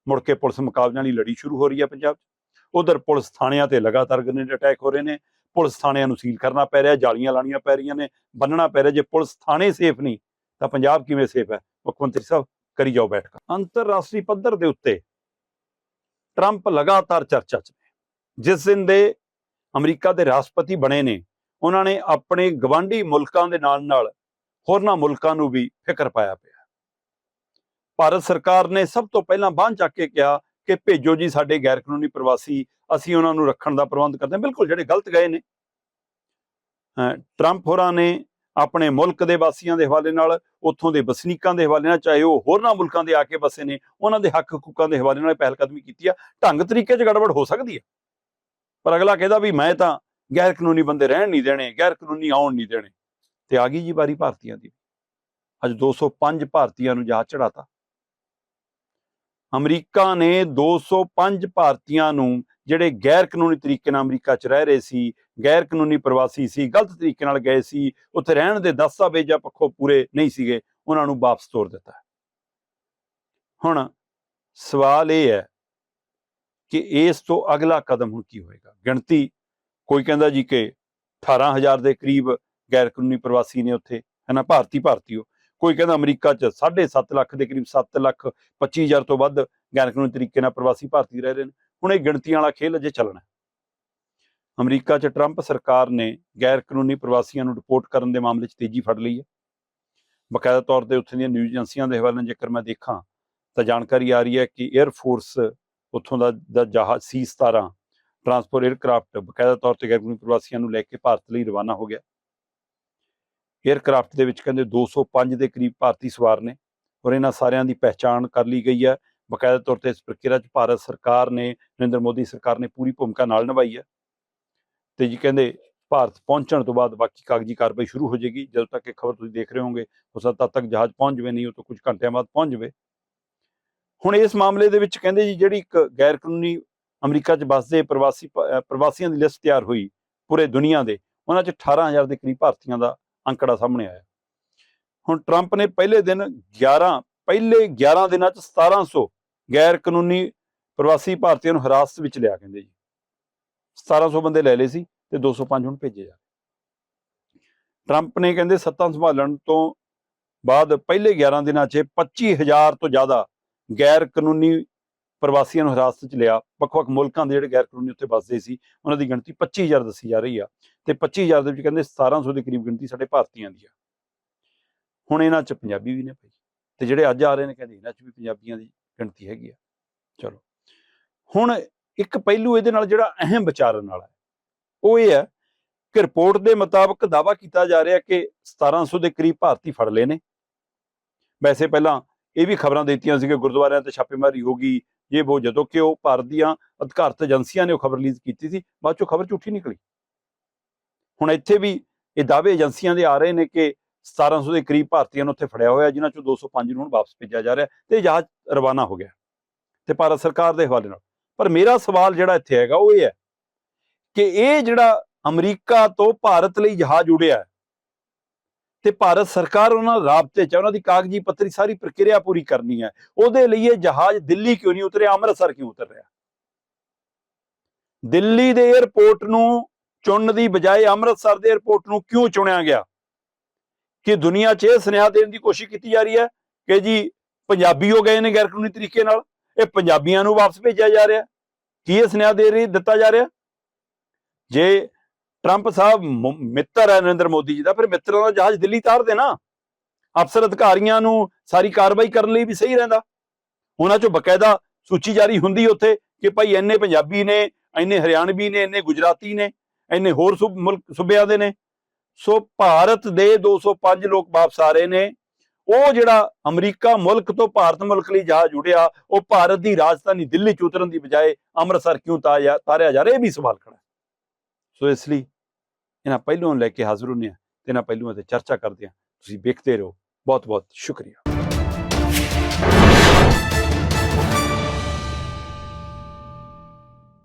ਮੁੜ ਕੇ ਪੁਲਿਸ ਮੁਕਾਬਲਿਆਂ ਦੀ ਲੜੀ ਸ਼ੁਰੂ ਹੋ ਰਹੀ ਹੈ ਪੰਜਾਬ 'ਚ। ਉਧਰ ਪੁਲਿਸ ਥਾਣਿਆਂ ਤੇ ਲਗਾਤਾਰ ਗ੍ਰਨੇਡ ਅਟੈਕ ਹੋ ਰਹੇ ਨੇ। ਪੁਲਿਸ ਥਾਣਿਆਂ ਨੂੰ ਸੀਲ ਕਰਨਾ ਪੈ ਰਿਹਾ, ਜਾਲੀਆਂ ਲਾਣੀਆਂ ਪੈ ਰਹੀਆਂ ਨੇ ਬੰਨਣਾ ਪੈ ਰਿਹਾ। ਜੇ ਪੁਲਿਸ ਥਾਣੇ ਸੇਫ ਨਹੀਂ, ਤਾਂ ਪੰਜਾਬ ਕਿਵੇਂ ਸੇਫ ਹੈ? ਮੁੱਖ ਮੰਤਰੀ ਸਾਹਿਬ, ਕਰੀ ਜਾਓ ਬੈਠਕ। ਅੰਤਰਰਾਸ਼ਟਰੀ ਪੱਧਰ ਦੇ ਉੱਤੇ ਟਰੰਪ ਲਗਾਤਾਰ ਚਰਚਾ 'ਚ ਨੇ। ਜਿਸ ਦਿਨ ਦੇ ਅਮਰੀਕਾ ਦੇ ਰਾਸ਼ਟਰਪਤੀ ਬਣੇ ਨੇ, ਉਹਨਾਂ ਨੇ ਆਪਣੇ ਗਵਾਂਢੀ ਮੁਲਕਾਂ ਦੇ ਨਾਲ ਨਾਲ ਹੋਰਨਾਂ ਮੁਲਕਾਂ ਨੂੰ ਵੀ ਫਿਕਰ ਪਾਇਆ ਪਿਆ। ਭਾਰਤ ਸਰਕਾਰ ਨੇ ਸਭ ਤੋਂ ਪਹਿਲਾਂ ਬਾਂਹ ਚੱਕ ਕੇ ਕਿਹਾ ਕਿ ਭੇਜੋ ਜੀ, ਸਾਡੇ ਗੈਰ ਕਾਨੂੰਨੀ ਪ੍ਰਵਾਸੀ, ਅਸੀਂ ਉਹਨਾਂ ਨੂੰ ਰੱਖਣ ਦਾ ਪ੍ਰਬੰਧ ਕਰਦੇ ਹਾਂ। ਬਿਲਕੁਲ, ਜਿਹੜੇ ਗਲਤ ਗਏ ਨੇ। ਟਰੰਪ ਹੋਰਾਂ ਨੇ ਆਪਣੇ ਮੁਲਕ ਦੇ ਵਾਸੀਆਂ ਦੇ ਹਵਾਲੇ ਨਾਲ, ਉੱਥੋਂ ਦੇ ਵਸਨੀਕਾਂ ਦੇ ਹਵਾਲੇ ਨਾਲ, ਚਾਹੇ ਉਹ ਹੋਰਨਾਂ ਮੁਲਕਾਂ ਦੇ ਆ ਕੇ ਵਸੇ ਨੇ, ਉਹਨਾਂ ਦੇ ਹੱਕ ਹਕੂਕਾਂ ਦੇ ਹਵਾਲੇ ਨਾਲ ਪਹਿਲ ਕਦਮੀ ਕੀਤੀ ਆ। ਢੰਗ ਤਰੀਕੇ 'ਚ ਗੜਬੜ ਹੋ ਸਕਦੀ ਹੈ। ਪਰ ਅਗਲਾ ਕਹਿੰਦਾ ਵੀ ਮੈਂ ਤਾਂ ਗੈਰ ਕਾਨੂੰਨੀ ਬੰਦੇ ਰਹਿਣ ਨਹੀਂ ਦੇਣੇ ਗੈਰ ਕਾਨੂੰਨੀ ਆਉਣ ਨਹੀਂ ਦੇਣੇ। ਤੇ ਆ ਗਈ ਜੀ ਵਾਰੀ ਭਾਰਤੀਆਂ ਦੀ। ਅੱਜ 205 ਭਾਰਤੀਆਂ ਨੂੰ ਜਹਾਜ਼ ਚੜਾਤਾ ਅਮਰੀਕਾ ਨੇ 205 ਭਾਰਤੀਆਂ ਨੂੰ ਜਿਹੜੇ ਗੈਰ ਕਾਨੂੰਨੀ ਤਰੀਕੇ ਨਾਲ ਅਮਰੀਕਾ 'ਚ ਰਹਿ ਰਹੇ ਸੀ ਗੈਰ ਕਾਨੂੰਨੀ ਪ੍ਰਵਾਸੀ ਸੀ, ਗਲਤ ਤਰੀਕੇ ਨਾਲ ਗਏ ਸੀ, ਉੱਥੇ ਰਹਿਣ ਦੇ ਦਸਤਾਵੇਜ਼ਾਂ ਪੱਖੋਂ ਪੂਰੇ ਨਹੀਂ ਸੀਗੇ, ਉਹਨਾਂ ਨੂੰ ਵਾਪਸ ਤੋਰ ਦਿੱਤਾ। ਹੁਣ ਸਵਾਲ ਇਹ ਹੈ ਕਿ ਇਸ ਤੋਂ ਅਗਲਾ ਕਦਮ ਹੁਣ ਕੀ ਹੋਏਗਾ? ਗਿਣਤੀ ਕੋਈ ਕਹਿੰਦਾ ਜੀ ਕਿ 18000 ਦੇ ਕਰੀਬ ਗੈਰ ਕਾਨੂੰਨੀ ਪ੍ਰਵਾਸੀ ਨੇ ਉੱਥੇ ਹਨਾ ਨਾ, ਭਾਰਤੀ ਭਾਰਤੀਓ ਕੋਈ ਕਹਿੰਦਾ ਅਮਰੀਕਾ 'ਚ 7.5 ਲੱਖ ਦੇ ਕਰੀਬ 7 ਲੱਖ 25000 ਤੋਂ ਵੱਧ ਗੈਰ ਕਾਨੂੰਨੀ ਤਰੀਕੇ ਨਾਲ ਪ੍ਰਵਾਸੀ ਭਾਰਤੀ ਰਹਿ ਰਹੇ ਨੇ। ਹੁਣ ਇਹ ਗਿਣਤੀਆਂ ਵਾਲਾ ਖੇਲ ਅਜੇ ਚੱਲਣਾ ਅਮਰੀਕਾ 'ਚ ਟਰੰਪ ਸਰਕਾਰ ਨੇ ਗੈਰ ਕਾਨੂੰਨੀ ਪ੍ਰਵਾਸੀਆਂ ਨੂੰ ਰਿਪੋਰਟ ਕਰਨ ਦੇ ਮਾਮਲੇ 'ਚ ਤੇਜ਼ੀ ਫੜ ਲਈ ਹੈ। ਬਕਾਇਦਾ ਤੌਰ ਤੇ ਉੱਥੇ ਦੀਆਂ ਨਿਊਜ਼ ਏਜੰਸੀਆਂ ਦੇ ਹਵਾਲੇ ਨਾਲ ਜੇਕਰ ਮੈਂ ਦੇਖਾਂ, ਤਾਂ ਜਾਣਕਾਰੀ ਆ ਰਹੀ ਹੈ ਕਿ 에ਅਰ ਫੋਰਸ ਉੱਥੋਂ ਦਾ ਦਾ ਜਹਾਜ਼ C-17 ਟਰਾਂਸਪੋਰਟ 에ਅਰਕ੍ਰਾਫਟ ਬਕਾਇਦਾ ਤੌਰ ਤੇ ਗੈਰ ਕਾਨੂੰਨੀ ਪ੍ਰਵਾਸੀਆਂ ਨੂੰ ਲੈ ਕੇ ਭਾਰਤ ਲਈ ਰਵਾਨਾ ਹੋ ਗਿਆ। 에ਅਰਕ੍ਰਾਫਟ ਦੇ ਵਿੱਚ ਕਹਿੰਦੇ 205 ਦੇ ਕਰੀਬ ਭਾਰਤੀ ਸਵਾਰ ਨੇ ਔਰ ਇਹਨਾਂ ਸਾਰਿਆਂ ਦੀ ਪਛਾਣ ਕਰ ਲਈ ਗਈ ਹੈ। ਬਕਾਇਦਾ ਤੌਰ ਤੇ ਇਸ ਪ੍ਰਕਿਰਿਆ 'ਚ ਭਾਰਤ ਸਰਕਾਰ ਨੇ, ਨਰਿੰਦਰ ਮੋਦੀ ਸਰਕਾਰ ਨੇ ਪੂਰੀ ਭੂਮਿਕਾ ਨਾਲ ਨਿਭਾਈ ਹੈ। ਤੇ ਜੀ ਕਹਿੰਦੇ ਭਾਰਤ ਪਹੁੰਚਣ ਤੋਂ ਬਾਅਦ ਬਾਕੀ ਕਾਗਜ਼ੀ ਕਾਰਵਾਈ ਸ਼ੁਰੂ ਹੋ ਜਾਏਗੀ। ਜਦੋਂ ਤੱਕ ਇਹ ਖਬਰ ਤੁਸੀਂ ਦੇਖ ਰਹੇ ਹੋਗੇ ਹੋ ਤਦ ਤੱਕ ਜਹਾਜ਼ ਪਹੁੰਚ ਜਵੇ, ਨਹੀਂ ਉਹ ਤੋਂ ਕੁਝ ਘੰਟਿਆਂ ਬਾਅਦ ਪਹੁੰਚ ਜਵੇ। ਹੁਣ ਇਸ ਮਾਮਲੇ ਦੇ ਵਿੱਚ ਕਹਿੰਦੇ ਜੀ, ਜਿਹੜੀ ਇੱਕ ਗੈਰ ਕਾਨੂੰਨੀ ਅਮਰੀਕਾ 'ਚ ਵੱਸਦੇ ਪ੍ਰਵਾਸੀ ਪ੍ਰਵਾਸੀਆਂ ਦੀ ਲਿਸਟ ਤਿਆਰ ਹੋਈ ਪੂਰੇ ਦੁਨੀਆ ਦੇ, ਉਹਨਾਂ 'ਚ 18000 ਦੇ ਕਰੀਬ ਭਾਰਤੀਆਂ ਦਾ ਅੰਕੜਾ ਸਾਹਮਣੇ ਆਇਆ। ਹੁਣ ਟਰੰਪ ਨੇ ਪਹਿਲੇ ਦਿਨ 11 ਪਹਿਲੇ 11 ਦਿਨਾਂ 'ਚ 1700 ਗੈਰ ਕਾਨੂੰਨੀ ਪ੍ਰਵਾਸੀ ਭਾਰਤੀਆਂ ਨੂੰ ਹਿਰਾਸਤ ਵਿੱਚ ਲਿਆ ਕਹਿੰਦੇ ਜੀ। 1700 ਬੰਦੇ ਲੈ ਲਏ ਸੀ ਤੇ 205 ਹੁਣ ਭੇਜੇ ਜਾ ਟਰੰਪ ਨੇ ਕਹਿੰਦੇ ਸੱਤਾ ਸੰਭਾਲਣ ਤੋਂ ਬਾਅਦ ਪਹਿਲੇ 11 ਦਿਨਾਂ 'ਚ 25000 ਤੋਂ ਜ਼ਿਆਦਾ ਗੈਰ ਕਾਨੂੰਨੀ ਪ੍ਰਵਾਸੀਆਂ ਨੂੰ ਹਿਰਾਸਤ 'ਚ ਲਿਆ। ਵੱਖ-ਵੱਖ ਮੁਲਕਾਂ ਦੇ ਜਿਹੜੇ ਗੈਰ ਕਾਨੂੰਨੀ ਉੱਥੇ ਵੱਸਦੇ ਸੀ, ਉਹਨਾਂ ਦੀ ਗਿਣਤੀ 25000 ਦੱਸੀ ਜਾ ਰਹੀ ਆ ਤੇ 25000 ਦੇ ਵਿੱਚ ਕਹਿੰਦੇ 1700 ਦੇ ਕਰੀਬ ਗਿਣਤੀ ਸਾਡੇ ਭਾਰਤੀਆਂ ਦੀ ਆ। ਹੁਣ ਇਹਨਾਂ 'ਚ ਪੰਜਾਬੀ ਵੀ ਨੇ ਭਾਈ ਤੇ ਜਿਹੜੇ ਅੱਜ ਆ ਰਹੇ ਨੇ ਕਹਿੰਦੇ ਇਹਨਾਂ 'ਚ ਵੀ ਪੰਜਾਬੀਆਂ ਦੀ ਗਿਣਤੀ ਹੈਗੀ ਆ। ਚਲੋ। ਹੁਣ ਇੱਕ ਪਹਿਲੂ ਇਹਦੇ ਨਾਲ ਜਿਹੜਾ ਅਹਿਮ ਵਿਚਾਰਨ ਵਾਲਾ ਹੈ, ਉਹ ਇਹ ਹੈ ਕਿ ਰਿਪੋਰਟ ਦੇ ਮੁਤਾਬਕ ਦਾਵਾ ਕੀਤਾ ਜਾ ਰਿਹਾ ਕਿ 1700 ਦੇ ਕਰੀਬ ਭਾਰਤੀ ਫੜ ਲਏ ਨੇ। ਵੈਸੇ ਪਹਿਲਾਂ ਇਹ ਵੀ ਖਬਰਾਂ ਦਿੱਤੀਆਂ ਸੀ ਕਿ ਗੁਰਦੁਆਰਿਆਂ ਤੇ ਛਾਪੇਮਾਰੀ ਹੋ ਗਈ ਇਹ ਉਹ ਜਦੋਂ ਕਿ ਉਹ ਭਾਰਤ ਦੀਆਂ ਅਧਿਕਾਰਤ ਏਜੰਸੀਆਂ ਨੇ ਉਹ ਖਬਰ ਰਿਲੀਜ਼ ਕੀਤੀ ਸੀ, ਬਾਅਦ ਚੋਂ ਖਬਰ ਝੂਠੀ ਨਿਕਲੀ। ਹੁਣ ਇੱਥੇ ਵੀ ਇਹ ਦਾਅਵੇ ਏਜੰਸੀਆਂ ਦੇ ਆ ਰਹੇ ਨੇ ਕਿ 1700 ਦੇ ਕਰੀਬ ਭਾਰਤੀਆਂ ਨੂੰ ਉੱਥੇ ਫੜਿਆ ਹੋਇਆ, ਜਿਨ੍ਹਾਂ ਚੋਂ 205 ਨੂੰ ਹੁਣ ਵਾਪਸ ਭੇਜਿਆ ਜਾ ਰਿਹਾ ਤੇ ਜਹਾਜ਼ ਰਵਾਨਾ ਹੋ ਗਿਆ ਤੇ ਭਾਰਤ ਸਰਕਾਰ ਦੇ ਹਵਾਲੇ ਨਾਲ। ਪਰ ਮੇਰਾ ਸਵਾਲ ਜਿਹੜਾ ਇੱਥੇ ਹੈਗਾ ਉਹ ਇਹ ਹੈ ਕਿ ਇਹ ਜਿਹੜਾ ਅਮਰੀਕਾ ਤੋਂ ਭਾਰਤ ਲਈ ਜਹਾਜ਼ ਉੜਿਆ ਤੇ ਭਾਰਤ ਸਰਕਾਰ ਉਹਨਾਂ ਨਾਲ ਰਾਬਤੇ ਚ ਉਹਨਾਂ ਦੀ ਕਾਗਜ਼ੀ ਪੱਤਰੀ ਸਾਰੀ ਪ੍ਰਕਿਰਿਆ ਪੂਰੀ ਕਰਨੀ ਹੈ, ਉਹਦੇ ਲਈ ਇਹ ਜਹਾਜ਼ ਦਿੱਲੀ ਕਿਉਂ ਨਹੀਂ ਉਤਰਿਆ, ਅੰਮ੍ਰਿਤਸਰ ਕਿਉਂ ਉਤਰ ਰਿਹਾ? ਦਿੱਲੀ ਦੇ 에ਅਰਪੋਰਟ ਨੂੰ ਚੁਣਨ ਦੀ ਬਜਾਏ ਅੰਮ੍ਰਿਤਸਰ ਦੇ 에ਅਰਪੋਰਟ ਨੂੰ ਕਿਉਂ ਚੁਣਿਆ ਗਿਆ? ਕਿ ਦੁਨੀਆ 'ਚ ਇਹ ਸੁਨੇਹਾ ਦੇਣ ਦੀ ਕੋਸ਼ਿਸ਼ ਕੀਤੀ ਜਾ ਰਹੀ ਹੈ ਕਿ ਜੀ ਪੰਜਾਬੀ ਹੋ ਗਏ ਨੇ ਗੈਰ ਕਾਨੂੰਨੀ ਤਰੀਕੇ ਨਾਲ, ਇਹ ਪੰਜਾਬੀਆਂ ਨੂੰ ਵਾਪਸ ਭੇਜਿਆ ਜਾ ਰਿਹਾ। ਕੀ ਇਹ ਸੁਨੇਹਾ ਦੇ ਰਹੀ, ਦਿੱਤਾ ਜਾ ਰਿਹਾ? ਜੇ ਟਰੰਪ ਸਾਹਿਬ ਮਿੱਤਰ ਹੈ ਨਰਿੰਦਰ ਮੋਦੀ ਜੀ ਦਾ, ਫਿਰ ਮਿੱਤਰਾਂ ਦਾ ਜਹਾਜ਼ ਦਿੱਲੀ ਤਾਰ ਦੇਣਾ। ਅਫਸਰ ਅਧਿਕਾਰੀਆਂ ਨੂੰ ਸਾਰੀ ਕਾਰਵਾਈ ਕਰਨ ਲਈ ਵੀ ਸਹੀ ਰਹਿੰਦਾ। ਉਹਨਾਂ ਚੋਂ ਬਕਾਇਦਾ ਸੂਚੀ ਜਾਰੀ ਹੁੰਦੀ ਉੱਥੇ ਕਿ ਭਾਈ ਇੰਨੇ ਪੰਜਾਬੀ ਨੇ, ਇੰਨੇ ਹਰਿਆਣਵੀ ਨੇ, ਇੰਨੇ ਗੁਜਰਾਤੀ ਨੇ, ਇੰਨੇ ਹੋਰ ਸੂਬ, ਮੁਲਕ, ਸੂਬਿਆਂ ਦੇ ਨੇ। ਸੋ ਭਾਰਤ ਦੇ 205 ਲੋਕ ਵਾਪਸ ਆ ਰਹੇ ਨੇ। ਉਹ ਜਿਹੜਾ ਅਮਰੀਕਾ ਮੁਲਕ ਤੋਂ ਭਾਰਤ ਮੁਲਕ ਲਈ ਜਹਾਜ਼ ਉੜਿਆ ਉਹ ਭਾਰਤ ਦੀ ਰਾਜਧਾਨੀ ਦਿੱਲੀ ਚ ਉਤਰਨ ਦੀ ਬਜਾਏ ਅੰਮ੍ਰਿਤਸਰ ਕਿਉਂ ਤਾਰਿਆ ਤਾਰਿਆ ਜਾ ਰਿਹਾ? ਇਹ ਵੀ ਸਵਾਲ ਖੜਾ ਸੋ ਇਸ ਲਈ ਇਹਨਾਂ ਪਹਿਲੂਆਂ ਨੂੰ ਲੈ ਕੇ ਹਾਜ਼ਰ ਹੁੰਦੇ ਹਾਂ ਤੇ ਇਹਨਾਂ ਪਹਿਲੂਆਂ ਤੇ ਚਰਚਾ ਕਰਦੇ ਹਾਂ। ਤੁਸੀਂ ਵੇਖਦੇ ਰਹੋ। ਬਹੁਤ ਬਹੁਤ ਸ਼ੁਕਰੀਆ।